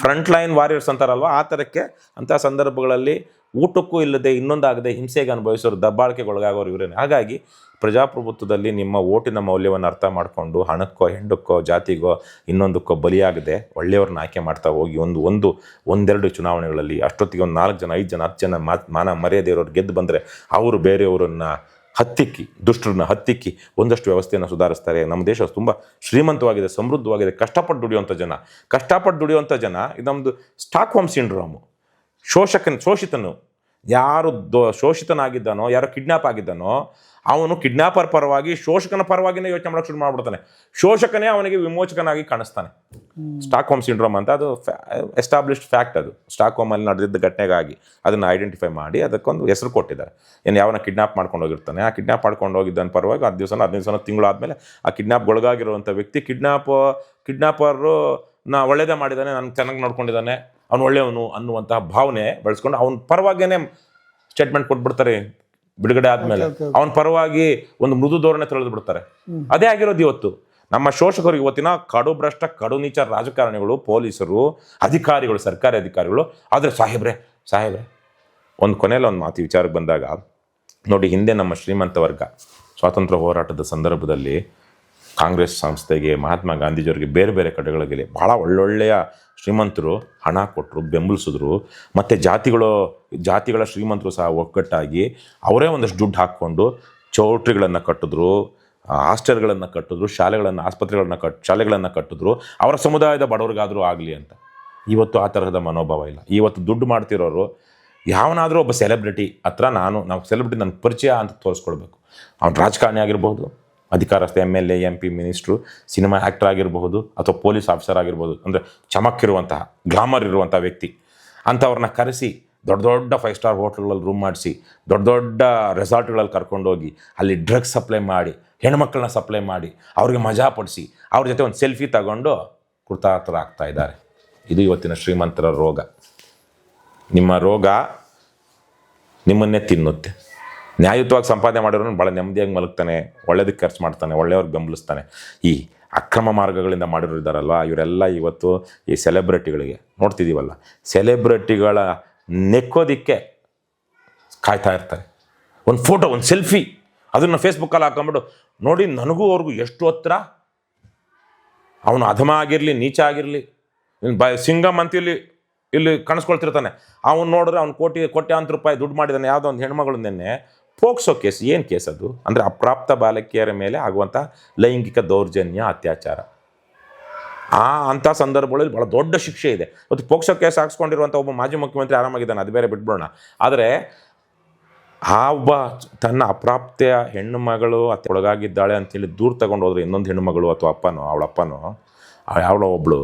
Speaker 1: front line warriors ಅಂತಾರಲ್ವ? ಆ ಥರಕ್ಕೆ ಅಂಥ ಸಂದರ್ಭಗಳಲ್ಲಿ ಊಟಕ್ಕೂ ಇಲ್ಲದೆ ಇನ್ನೊಂದಾಗದೆ ಹಿಂಸೆಗೆ ಅನುಭವಿಸೋರು ದಬ್ಬಾಳಿಕೆಗೊಳಗಾಗೋರು ಇವರೇನೆ. ಹಾಗಾಗಿ ಪ್ರಜಾಪ್ರಭುತ್ವದಲ್ಲಿ ನಿಮ್ಮ ಓಟಿನ ಮೌಲ್ಯವನ್ನು ಅರ್ಥ ಮಾಡಿಕೊಂಡು ಹಣಕ್ಕೋ ಹೆಂಡಕ್ಕೋ ಜಾತಿಗೋ, ಇನ್ನೊಂದಕ್ಕೋ ಬಲಿಯಾಗದೆ ಒಳ್ಳೆಯವ್ರನ್ನ ಆಯ್ಕೆ ಮಾಡ್ತಾ ಹೋಗಿ ಒಂದು ಒಂದು, ಒಂದೆರಡು ಚುನಾವಣೆಗಳಲ್ಲಿ ಅಷ್ಟೊತ್ತಿಗೆ ಒಂದು ನಾಲ್ಕು ಜನ, ಐದು ಜನ, ಹತ್ತು ಜನ ಮಾನ ಮರ್ಯಾದೆ ಇರೋರು ಗೆದ್ದು ಬಂದರೆ ಅವರು ಬೇರೆಯವರನ್ನ ಹತ್ತಿಕ್ಕಿ, ದುಷ್ಟರನ್ನ ಹತ್ತಿಕ್ಕಿ ಒಂದಷ್ಟು ವ್ಯವಸ್ಥೆಯನ್ನು ಸುಧಾರಿಸ್ತಾರೆ. ನಮ್ಮ ದೇಶ ತುಂಬ ಶ್ರೀಮಂತವಾಗಿದೆ, ಸಮೃದ್ಧವಾಗಿದೆ, ಕಷ್ಟಪಟ್ಟು ದುಡಿಯುವಂಥ ಜನ. ಕಷ್ಟಪಟ್ಟು ದುಡಿಯುವಂಥ ಜನ, ಇದು ನಮ್ಮದು ಸ್ಟಾಕ್ ಹೋಮ್ ಸಿಂಡ್ರೋಮು. ಶೋಷಕನ್, ಶೋಷಿತನು ಯಾರು ದೋ ಶೋಷಿತನಾಗಿದ್ದಾನೋ ಯಾರು ಕಿಡ್ನಾಪ್ ಆಗಿದ್ದಾನೋ ಅವನು ಕಿಡ್ನಾಪರ್ ಪರವಾಗಿ ಶೋಷಕನ ಪರವಾಗಿನೇ ಯೋಚನೆ ಮಾಡೋಕೆ ಶುರು ಮಾಡಿಬಿಡ್ತಾನೆ. ಶೋಷಕನೇ ಅವನಿಗೆ ವಿಮೋಚಕನಾಗಿ ಕಾಣಿಸ್ತಾನೆ. ಸ್ಟಾಕ್ ಹೋಮ್ ಸಿಂಡ್ರೋಮ್ ಅಂತ ಅದು ಎಸ್ಟಾಬ್ಲಿಷ್ಡ್ ಫ್ಯಾಕ್ಟ್ ಅದು. ಸ್ಟಾಕ್ ಹೋಮಲ್ಲಿ ನಡೆದಿದ್ದ ಘಟನೆಗಾಗಿ ಅದನ್ನು ಐಡೆಂಟಿಫೈ ಮಾಡಿ ಅದಕ್ಕೊಂದು ಹೆಸರು ಕೊಟ್ಟಿದ್ದಾರೆ. ಏನು ಯಾವನ ಕಿಡ್ನಾಪ್ ಮಾಡ್ಕೊಂಡು ಹೋಗಿರ್ತಾನೆ ಆ ಕಿಡ್ನಾಪ್ ಮಾಡ್ಕೊಂಡು ಹೋಗಿದ್ದಾನೆ ಪರವಾಗಿ ಹತ್ತು ದಿವಸ ಹದಿನೈದು ದಿವಸ ತಿಂಗಳಾದಮೇಲೆ ಆ ಆ ಕಿಡ್ನಾಪ್ಗೊಳಗಾಗಿರುವಂಥ ವ್ಯಕ್ತಿ ಕಿಡ್ನಾಪ್ ಕಿಡ್ನಾಪರು ನಾ ಒಳ್ಳೇದೇ ಮಾಡಿದ್ದಾನೆ ನಾನು ಚೆನ್ನಾಗಿ ನೋಡ್ಕೊಂಡಿದ್ದಾನೆ ಅವ್ನು ಒಳ್ಳೆಯವನು ಅನ್ನುವಂತಹ ಭಾವನೆ ಬೆಳೆಸ್ಕೊಂಡು ಅವನ ಪರವಾಗೇನೆ ಸ್ಟೇಟ್ಮೆಂಟ್ ಕೊಟ್ಬಿಡ್ತಾರೆ ಬಿಡುಗಡೆ ಆದಮೇಲೆ. ಅವನ ಪರವಾಗಿ ಒಂದು ಮೃದು ಧೋರಣೆ ತೊಳೆದು ಬಿಡ್ತಾರೆ. ಅದೇ ಆಗಿರೋದು ಇವತ್ತು. ನಮ್ಮ ಶೋಷಕರು ಇವತ್ತಿನ ಕಡು ಭ್ರಷ್ಟ ಕಡು ನೀಚ ರಾಜಕಾರಣಿಗಳು ಪೊಲೀಸರು ಅಧಿಕಾರಿಗಳು ಸರ್ಕಾರಿ ಅಧಿಕಾರಿಗಳು. ಆದರೆ ಸಾಹೇಬ್ರೆ ಸಾಹೇಬ್ರೆ ಒಂದು ಕೊನೆಯಲ್ಲಿ ಒಂದು ಮಾತು ವಿಚಾರಕ್ಕೆ ಬಂದಾಗ ನೋಡಿ ಹಿಂದೆ ನಮ್ಮ ಶ್ರೀಮಂತ ವರ್ಗ ಸ್ವಾತಂತ್ರ್ಯ ಹೋರಾಟದ ಸಂದರ್ಭದಲ್ಲಿ ಕಾಂಗ್ರೆಸ್ ಸಂಸ್ಥೆಗೆ, ಮಹಾತ್ಮ ಗಾಂಧೀಜಿಯವರಿಗೆ ಬೇರೆ ಬೇರೆ ಕಡೆಗಳಿಗೆ ಭಾಳ ಒಳ್ಳೊಳ್ಳೆಯ ಶ್ರೀಮಂತರು ಹಣ ಕೊಟ್ಟರು ಬೆಂಬಲಿಸಿದ್ರು. ಮತ್ತು ಜಾತಿಗಳು, ಜಾತಿಗಳ ಶ್ರೀಮಂತರು ಸಹ ಒಗ್ಗಟ್ಟಾಗಿ ಅವರೇ ಒಂದಷ್ಟು ದುಡ್ಡು ಹಾಕ್ಕೊಂಡು ಚೌಟ್ರಿಗಳನ್ನು ಕಟ್ಟಿದ್ರು ಹಾಸ್ಟೆಲ್ಗಳನ್ನು ಕಟ್ಟಿದ್ರು, ಶಾಲೆಗಳನ್ನು, ಆಸ್ಪತ್ರೆಗಳನ್ನು ಕಟ್, ಶಾಲೆಗಳನ್ನು ಕಟ್ಟಿದ್ರು. ಅವರ ಸಮುದಾಯದ ಬಡವರಿಗಾದರೂ ಆಗಲಿ ಅಂತ. ಇವತ್ತು ಆ ತರಹದ ಮನೋಭಾವ ಇಲ್ಲ. ಇವತ್ತು ದುಡ್ಡು ಮಾಡ್ತಿರೋರು ಯಾವನಾದರೂ ಒಬ್ಬ ಸೆಲೆಬ್ರಿಟಿ ಹತ್ರ ನಾನು, ನಾವು ಸೆಲೆಬ್ರಿಟಿ ನನ್ನ ಪರಿಚಯ ಅಂತ ತೋರಿಸ್ಕೊಳ್ಬೇಕು. ಅವ್ನು ರಾಜಕಾರಣಿ ಆಗಿರ್ಬೋದು ಅಧಿಕಾರಸ್ಥ M L A, M P, minister, cinema actor ಆಗಿರಬಹುದು ಅಥವಾ ಪೊಲೀಸ್ ಆಫೀಸರ್ ಆಗಿರ್ಬೋದು ಅಂದರೆ ಚಮಕ್ಕಿರುವಂತಹ, ಗ್ಲಾಮರ್ ಇರುವಂಥ ವ್ಯಕ್ತಿ. ಅಂಥವ್ರನ್ನ ಕರೆಸಿ, ದೊಡ್ಡ ದೊಡ್ಡ ಫೈವ್ ಸ್ಟಾರ್ ಹೋಟ್ಲ್ಗಳಲ್ಲಿ ರೂಮ್ ಮಾಡಿಸಿ, ದೊಡ್ಡ ದೊಡ್ಡ ರೆಸಾರ್ಟ್ಗಳಲ್ಲಿ ಕರ್ಕೊಂಡೋಗಿ, ಅಲ್ಲಿ ಡ್ರಗ್ಸ್ ಸಪ್ಲೈ ಮಾಡಿ, ಹೆಣ್ಮಕ್ಳನ್ನ ಸಪ್ಲೈ ಮಾಡಿ, ಅವ್ರಿಗೆ ಮಜಾ ಪಡಿಸಿ, ಅವ್ರ ಜೊತೆ ಒಂದು ಸೆಲ್ಫಿ ತಗೊಂಡು ಕೃತಾರ್ಥರಾಗ್ತಾ ಇದ್ದಾರೆ. ಇದು ಇವತ್ತಿನ ಶ್ರೀಮಂತರ ರೋಗ. ನಿಮ್ಮ ರೋಗ ನಿಮ್ಮನ್ನೇ ತಿನ್ನುತ್ತೆ. ನ್ಯಾಯಯುತವಾಗಿ ಸಂಪಾದನೆ ಮಾಡಿರೋನು ಭಾಳ ನೆಮ್ಮದಿಯಾಗಿ ಮಲಗ್ತಾನೆ, ಒಳ್ಳೇದಕ್ಕೆ ಖರ್ಚು ಮಾಡ್ತಾನೆ, ಒಳ್ಳೆಯವ್ರಿಗೆ ಬೆಂಬಲಿಸ್ತಾನೆ. ಈ ಅಕ್ರಮ ಮಾರ್ಗಗಳಿಂದ ಮಾಡಿರೋರು ಇದ್ದಾರಲ್ವ ಇವರೆಲ್ಲ ಇವತ್ತು ಈ ಸೆಲೆಬ್ರಿಟಿಗಳಿಗೆ ನೋಡ್ತಿದ್ದೀವಲ್ಲ ಸೆಲೆಬ್ರಿಟಿಗಳ ನೆಕ್ಕೋದಿಕ್ಕೆ ಕಾಯ್ತಾ ಇರ್ತಾರೆ. ಒಂದು ಫೋಟೋ, ಒಂದು ಸೆಲ್ಫಿ ಅದನ್ನು ಫೇಸ್ಬುಕ್ಕಲ್ಲಿ ಹಾಕೊಂಬಿಟ್ಟು ನೋಡಿ ನನಗೂ ಅವ್ರಿಗೂ ಎಷ್ಟು ಹತ್ರ ಅವನು ಅಧಮ ಆಗಿರಲಿ, ನೀಚ ಆಗಿರಲಿ ಬ ಸಿಂಗಮ್ ಅಂತ ಇಲ್ಲಿ ಇಲ್ಲಿ ಕಾಣಿಸ್ಕೊಳ್ತಿರ್ತಾನೆ. ಅವನು ನೋಡಿದ್ರೆ ಅವ್ನು ಕೋಟಿ, ಕೋಟ್ಯಾಂತರ ರೂಪಾಯಿ ದುಡ್ಡು ಮಾಡಿದಾನೆ, ಯಾವುದೋ ಒಂದು ಹೆಣ್ಮಗಳು ನಿನ್ನೆ ಪೋಕ್ಸೋ ಕೇಸ್, ಏನು ಕೇಸ್ ಅದು? ಅಂದರೆ ಅಪ್ರಾಪ್ತ ಬಾಲಕಿಯರ ಮೇಲೆ ಆಗುವಂಥ ಲೈಂಗಿಕ ದೌರ್ಜನ್ಯ, ಅತ್ಯಾಚಾರ. ಆ ಅಂಥ ಸಂದರ್ಭಗಳಲ್ಲಿ ಭಾಳ ದೊಡ್ಡ ಶಿಕ್ಷೆ ಇದೆ. ಮತ್ತು ಪೋಕ್ಸೋ ಕೇಸ್ ಹಾಕ್ಸ್ಕೊಂಡಿರುವಂಥ ಒಬ್ಬ ಮಾಜಿ ಮುಖ್ಯಮಂತ್ರಿ ಆರಾಮಾಗಿದ್ದಾನೆ, ಅದು ಬೇರೆ ಬಿಟ್ಬಿಡೋಣ. ಆದರೆ ಆ ಒಬ್ಬ ತನ್ನ ಅಪ್ರಾಪ್ತ ಹೆಣ್ಣು ಮಗಳು ಅತ್ತೆ ಒಳಗಾಗಿದ್ದಾಳೆ ಅಂತೇಳಿ ದೂರ ತಗೊಂಡು ಹೋದ್ರೆ ಇನ್ನೊಂದು ಹೆಣ್ಣು ಮಗಳು ಅಥವಾ ಅಪ್ಪನೋ, ಅವಳ ಅಪ್ಪನೋ, ಅವಳ ಒಬ್ಳು,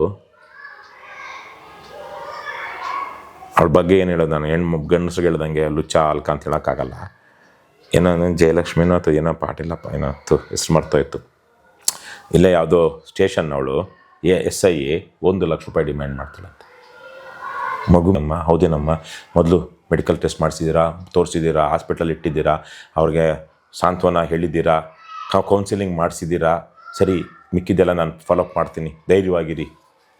Speaker 1: ಅವಳ ಬಗ್ಗೆ ಏನು ಹೇಳೋದು ನಾನು? ಹೆಣ್ಣು ಗಂಡಸ್ರಿಗೆ ಹೇಳ್ದಂಗೆ ಲುಚ್ಚ ಅಲ್ಕ ಅಂತ ಹೇಳೋಕ್ಕಾಗಲ್ಲ. ಏನೋ ಜಯಲಕ್ಷ್ಮಿನೋ ಅಥವಾ ಏನೋ ಪಾಟಿಲ್ಲಪ್ಪ, ಏನೋ ತು ಹೆಸ್ರು ಇತ್ತು. ಇಲ್ಲೇ ಯಾವುದೋ ಸ್ಟೇಷನ್ ಅವಳು ಎ ಎಸ್ ಐ ಒಂದು ಲಕ್ಷ ರೂಪಾಯಿ ಡಿಮ್ಯಾಂಡ್ ಮಾಡ್ತಾಳಂತೆ ಮಗು ನಮ್ಮ ಹೌದೇನಮ್ಮ ಮೊದಲು ಮೆಡಿಕಲ್ ಟೆಸ್ಟ್ ಮಾಡಿಸಿದ್ದೀರಾ, ತೋರಿಸಿದ್ದೀರಾ, ಹಾಸ್ಪಿಟಲ್ ಇಟ್ಟಿದ್ದೀರಾ, ಅವ್ರಿಗೆ ಸಾಂತ್ವನ ಹೇಳಿದ್ದೀರಾ ಕೌನ್ಸಿಲಿಂಗ್ ಮಾಡಿಸಿದ್ದೀರಾ, ಸರಿ, ಮಿಕ್ಕಿದ್ದೆಲ್ಲ ನಾನು ಫಾಲೋಅಪ್ ಮಾಡ್ತೀನಿ, ಧೈರ್ಯವಾಗಿರಿ,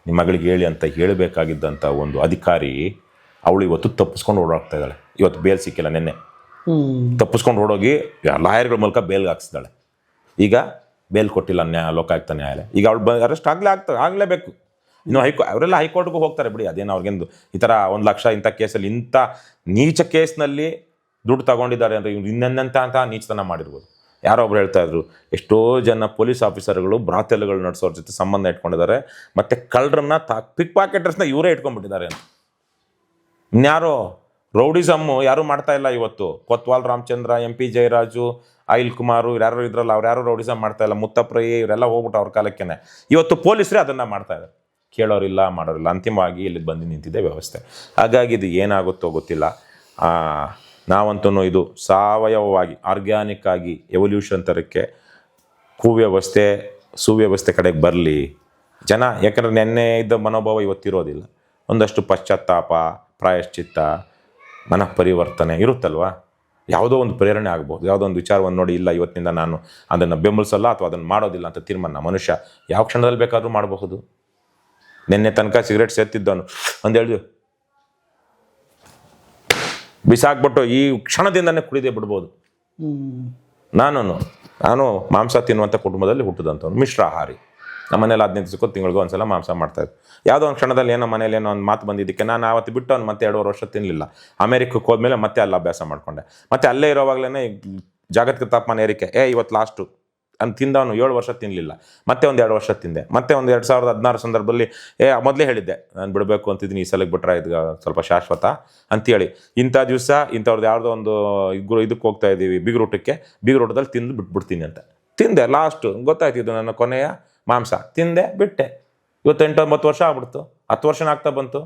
Speaker 1: ನಿಮ್ಮ ಮಗಳಿಗೆ ಹೇಳಿ ಅಂತ ಹೇಳಬೇಕಾಗಿದ್ದಂಥ ಒಂದು ಅಧಿಕಾರಿ ಅವಳು ಇವತ್ತು ತಪ್ಪಿಸ್ಕೊಂಡು ಓಡಾಡ್ತಾ ಇದ್ದಾಳೆ. ಇವತ್ತು ಬೇಲ್ ಸಿಕ್ಕಿಲ್ಲ ನಿನ್ನೆ. ತಪ್ಪಿಸ್ಕೊಂಡು ಓಡೋಗಿ ಲಾಯರ್ಗಳ ಮೂಲಕ ಬೇಲ್ಗೆ ಹಾಕ್ಸಿದ್ದಾಳೆ. ಈಗ ಬೇಲ್ ಕೊಟ್ಟಿಲ್ಲ ನ್ಯಾಯ ಲೋಕಾಯುಕ್ತ ನ್ಯಾಯಾಲಯ. ಈಗ ಅವಳು ಬ ಅರೆಸ್ಟ್ ಆಗಲೇ ಆಗ್ತದೆ ಆಗಲೇಬೇಕು. ಇನ್ನು ಹೈಕೋ, ಅವರೆಲ್ಲ ಹೈಕೋರ್ಟ್ಗೂ ಹೋಗ್ತಾರೆ ಬಿಡಿ. ಅದೇನು ಅವ್ರಿಗೆಂದು, ಈ ಥರ ಒಂದು ಲಕ್ಷ ಇಂಥ ಕೇಸಲ್ಲಿ ಇಂಥ ನೀಚ ಕೇಸ್ನಲ್ಲಿ ದುಡ್ಡು ತಗೊಂಡಿದ್ದಾರೆ ಅಂದರೆ ಇವ್ರು ಇನ್ನೆಂಥ ಅಂತ ನೀಚತನ ಮಾಡಿರ್ಬೋದು. ಯಾರೋ ಒಬ್ರು ಹೇಳ್ತಾ ಇದ್ರು, ಎಷ್ಟೋ ಜನ ಪೊಲೀಸ್ ಆಫೀಸರ್ಗಳು, ಬ್ರಾತೆಲ್ಗಳು ನಡೆಸೋರ ಜೊತೆ ಸಂಬಂಧ ಇಟ್ಕೊಂಡಿದ್ದಾರೆ. ಮತ್ತು ಕಳ್ಳರನ್ನ ತಾ, ಪಿಕ್ ಪಾಕೆಟರ್ಸ್ನ ಇವರೇ ಇಟ್ಕೊಂಡ್ಬಿಟ್ಟಿದ್ದಾರೆ ಅಂತ. ಇನ್ಯಾರೋ ರೌಡಿಸಮ್ಮು ಯಾರು ಮಾಡ್ತಾ ಇಲ್ಲ ಇವತ್ತು. Kotwal Ramachandra M P Jayaraju oil Kumar ಯಾರು ಇದ್ರಲ್ಲ ಅವ್ರು ಯಾರು ರೌಡಿಸಮ್ ಮಾಡ್ತಾ ಇಲ್ಲ. ಮುತ್ತಪ್ರೈ ಇವರೆಲ್ಲ ಹೋಗ್ಬಿಟ್ಟು ಅವ್ರ ಕಾಲಕ್ಕೇನೆ. ಇವತ್ತು ಪೊಲೀಸರೇ ಅದನ್ನು ಮಾಡ್ತಾ ಇದ್ದಾರೆ ಕೇಳೋರಿಲ್ಲ, ಮಾಡೋರಿಲ್ಲ. ಅಂತಿಮವಾಗಿ ಇಲ್ಲಿ ಬಂದು ನಿಂತಿದೆ ವ್ಯವಸ್ಥೆ. ಹಾಗಾಗಿ ಇದು ಏನಾಗುತ್ತೋ ಗೊತ್ತಿಲ್ಲ. ನಾವಂತೂ ಇದು ಸಾವಯವವಾಗಿ ಆರ್ಗ್ಯಾನಿಕ್ ಆಗಿ ಎವಲ್ಯೂಷನ್ ಥರಕ್ಕೆ ಕುವ್ಯವಸ್ಥೆ, ಸುವ್ಯವಸ್ಥೆ ಕಡೆಗೆ ಬರಲಿ. ಜನ, ಯಾಕಂದ್ರೆ ನೆನ್ನೆ ಇದ್ದ ಮನೋಭಾವ ಇವತ್ತಿರೋದಿಲ್ಲ. ಒಂದಷ್ಟು ಪಶ್ಚಾತ್ತಾಪ, ಪ್ರಾಯಶ್ಚಿತ್ತ ಮನಃ ಪರಿವರ್ತನೆ ಇರುತ್ತಲ್ವಾ? ಯಾವುದೋ ಒಂದು ಪ್ರೇರಣೆ ಆಗ್ಬೋದು. ಯಾವುದೋ ಒಂದು ವಿಚಾರವನ್ನು ನೋಡಿ ಇಲ್ಲ ಇವತ್ತಿನಿಂದ ನಾನು ಅದನ್ನು ಬೆಂಬಲಿಸಲ್ಲ ಅಥವಾ ಅದನ್ನು ಮಾಡೋದಿಲ್ಲ ಅಂತ ತೀರ್ಮಾನ. ಮನುಷ್ಯ ಯಾವ ಕ್ಷಣದಲ್ಲಿ ಬೇಕಾದರೂ ಮಾಡಬಹುದು. ನಿನ್ನೆ ತನಕ ಸಿಗರೇಟ್ ಸೇರ್ತಿದ್ದವನು ಹೇಳಿದ್ರು ಬಿಸಾಕ್ಬಿಟ್ಟು ಈ ಕ್ಷಣದಿಂದನೇ ಕುಡಿದೇ ಬಿಡ್ಬೋದು. ನಾನು ನಾನು ಮಾಂಸ ತಿನ್ನುವಂಥ ಕುಟುಂಬದಲ್ಲಿ ಹುಟ್ಟಿದಂಥವ್ನು ಮಿಶ್ರಾಹಾರಿ. ನಮ್ಮ ಮನೇಲಿ ಹದಿನೈದು ದಿವಸಕ್ಕೂ ತಿಂಗಳಿಗೂ ಒಂದ್ಸಲ ಮಾಂಸ ಮಾಡ್ತಾಯಿದ್ರು ಯಾವುದೋ ಒಂದು ಕ್ಷಣದಲ್ಲಿ ಏನೋ ಮನೇಲಿ ಏನೋ ಒಂದು ಮಾತು ಬಂದಿದ್ದಕ್ಕೆ ನಾನು ಆವತ್ತು ಬಿಟ್ಟು ಅವ್ನು ಮತ್ತೆ ಎರಡೂವರೆ ವರ್ಷ ತಿನ್ನಲಿಲ್ಲ ಅಮೇರಿಕಕ್ಕೆ ಹೋದ್ಮೇಲೆ ಮತ್ತೆ ಅಲ್ಲಿ ಅಭ್ಯಾಸ ಮಾಡಿಕೊಂಡೆ. ಮತ್ತೆ ಅಲ್ಲೇ ಇರೋವಾಗಲೇ ಜಾಗತಿಕ ತಾಪಮಾನ ಏರಿಕೆ. ಏ, ಇವತ್ತು ಲಾಸ್ಟು ಅಂತ ತಿಂದವನು ಏಳು ವರ್ಷ ತಿನ್ನಲಿಲ್ಲ ಮತ್ತೆ ಒಂದು ಎರಡು ವರ್ಷ ತಿಂದೆ. ಮತ್ತೆ ಒಂದು ಎರಡು ಸಾವಿರದ ಹದಿನಾರು ಸಂದರ್ಭದಲ್ಲಿ, ಏ, ಮೊದಲೇ ಹೇಳಿದ್ದೆ, ನಾನು ಬಿಡಬೇಕು ಅಂತಿದ್ದೀನಿ, ಈ ಸಲಕ್ಕೆ ಬಿಟ್ರೆ ಇದು ಸ್ವಲ್ಪ ಶಾಶ್ವತ ಅಂತೇಳಿ. ಇಂಥ ದಿವಸ ಇಂಥವ್ರದ್ದು ಯಾವುದೋ ಒಂದು ಇಗ್ರು ಇದಕ್ಕೆ ಹೋಗ್ತಾ ಇದ್ದೀವಿ ಬಿಗ್ರೂಟಕ್ಕೆ ಬಿಗ್ರೂಟದಲ್ಲಿ ತಿಂದು ಬಿಟ್ಬಿಡ್ತೀನಿ ಅಂತ. ತಿಂದೆ ಲಾಸ್ಟು ಗೊತ್ತಾಯ್ತು ಇದು ನನ್ನ ಕೊನೆಯ ಮಾಂಸ ತಿಂದೆ ಬಿಟ್ಟೆ. ಇವತ್ತು ಎಂಟು ಒಂಬತ್ತು ವರ್ಷ ಆಗ್ಬಿಡ್ತು. ಹತ್ತು ವರ್ಷನ ಆಗ್ತಾ ಬಂತು.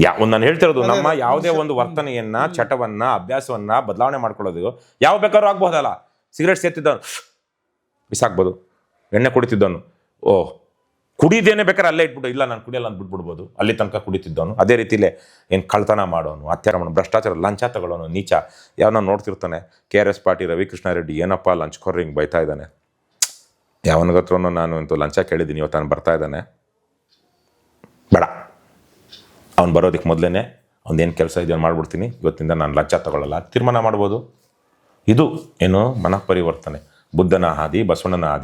Speaker 1: ಯಾವ ನಾನು ಹೇಳ್ತಿರೋದು ನಮ್ಮ ಯಾವುದೇ ಒಂದು ವರ್ತನೆಯನ್ನ ಚಟವನ್ನ ಅಭ್ಯಾಸವನ್ನ ಬದಲಾವಣೆ ಮಾಡ್ಕೊಳ್ಳೋದು. ಯಾವ ಬೇಕಾದ್ರೂ ಆಗ್ಬಹುದಲ್ಲ ಸಿಗರೇಟ್ ಸೇರ್ತಿದ್ದವನು. ಬಿಸಾಕ್ಬೋದು. ಎಣ್ಣೆ ಕುಡಿತಿದ್ದವನು. ಓ ಕುಡಿದೇನೆ ಬೇಕಾದ್ರೆ ಅಲ್ಲೇ ಇಟ್ಬಿಟ್ಟು ಇಲ್ಲ ನಾನು ಕುಡಿಯಲ್ಲ ಅಂತ ಬಿಟ್ಬಿಡ್ಬೋದು. ಅಲ್ಲಿ ತನಕ ಕುಡಿತಿದ್ದವನು. ಅದೇ ರೀತಿಲೇ ಏನು ಕಳ್ತನ ಮಾಡೋನು ಅತ್ಯಾರ ಮಾಡೋನು ಭ್ರಷ್ಟಾಚಾರ ಲಂಚ ತಗೊಳ್ಳೋನು ನೀಚ. ಯಾವನೋ ನೋಡ್ತಿರ್ತಾನೆ. ಕೆ ಆರ್ ಎಸ್ ಪಾಟಿ ರವಿಕೃಷ್ಣ ರೆಡ್ಡಿ ಏನಪ್ಪ ಲಂಚ್ ಕೊರ್ರಿಂಗ್ ಹಿಂಗೆ ಬೈತಾ ಇದ್ದಾನೆ. ಯಾವನಿಗೆ ಹತ್ರನೂ ನಾನು ಇಂಥ ಲಂಚ ಕೇಳಿದ್ದೀನಿ, ಇವತ್ತು ನಾನು ಬರ್ತಾ ಇದ್ದಾನೆ. ಬೇಡ. ಅವ್ನು ಬರೋದಕ್ಕೆ ಮೊದಲೇ ಅವ್ನೇನು ಕೆಲಸ ಇದೆಯೋ ಮಾಡಿಬಿಡ್ತೀನಿ. ಇವತ್ತಿಂದ ನಾನು ಲಂಚ ತಗೊಳ್ಳಲ್ಲ. ತೀರ್ಮಾನ ಮಾಡ್ಬೋದು. ಇದು ಏನು ಮನಃ ಪರಿವರ್ತನೆ ಬುದ್ಧನ ಹಾದಿ, ಬಸವಣ್ಣನ ಹಾದಿ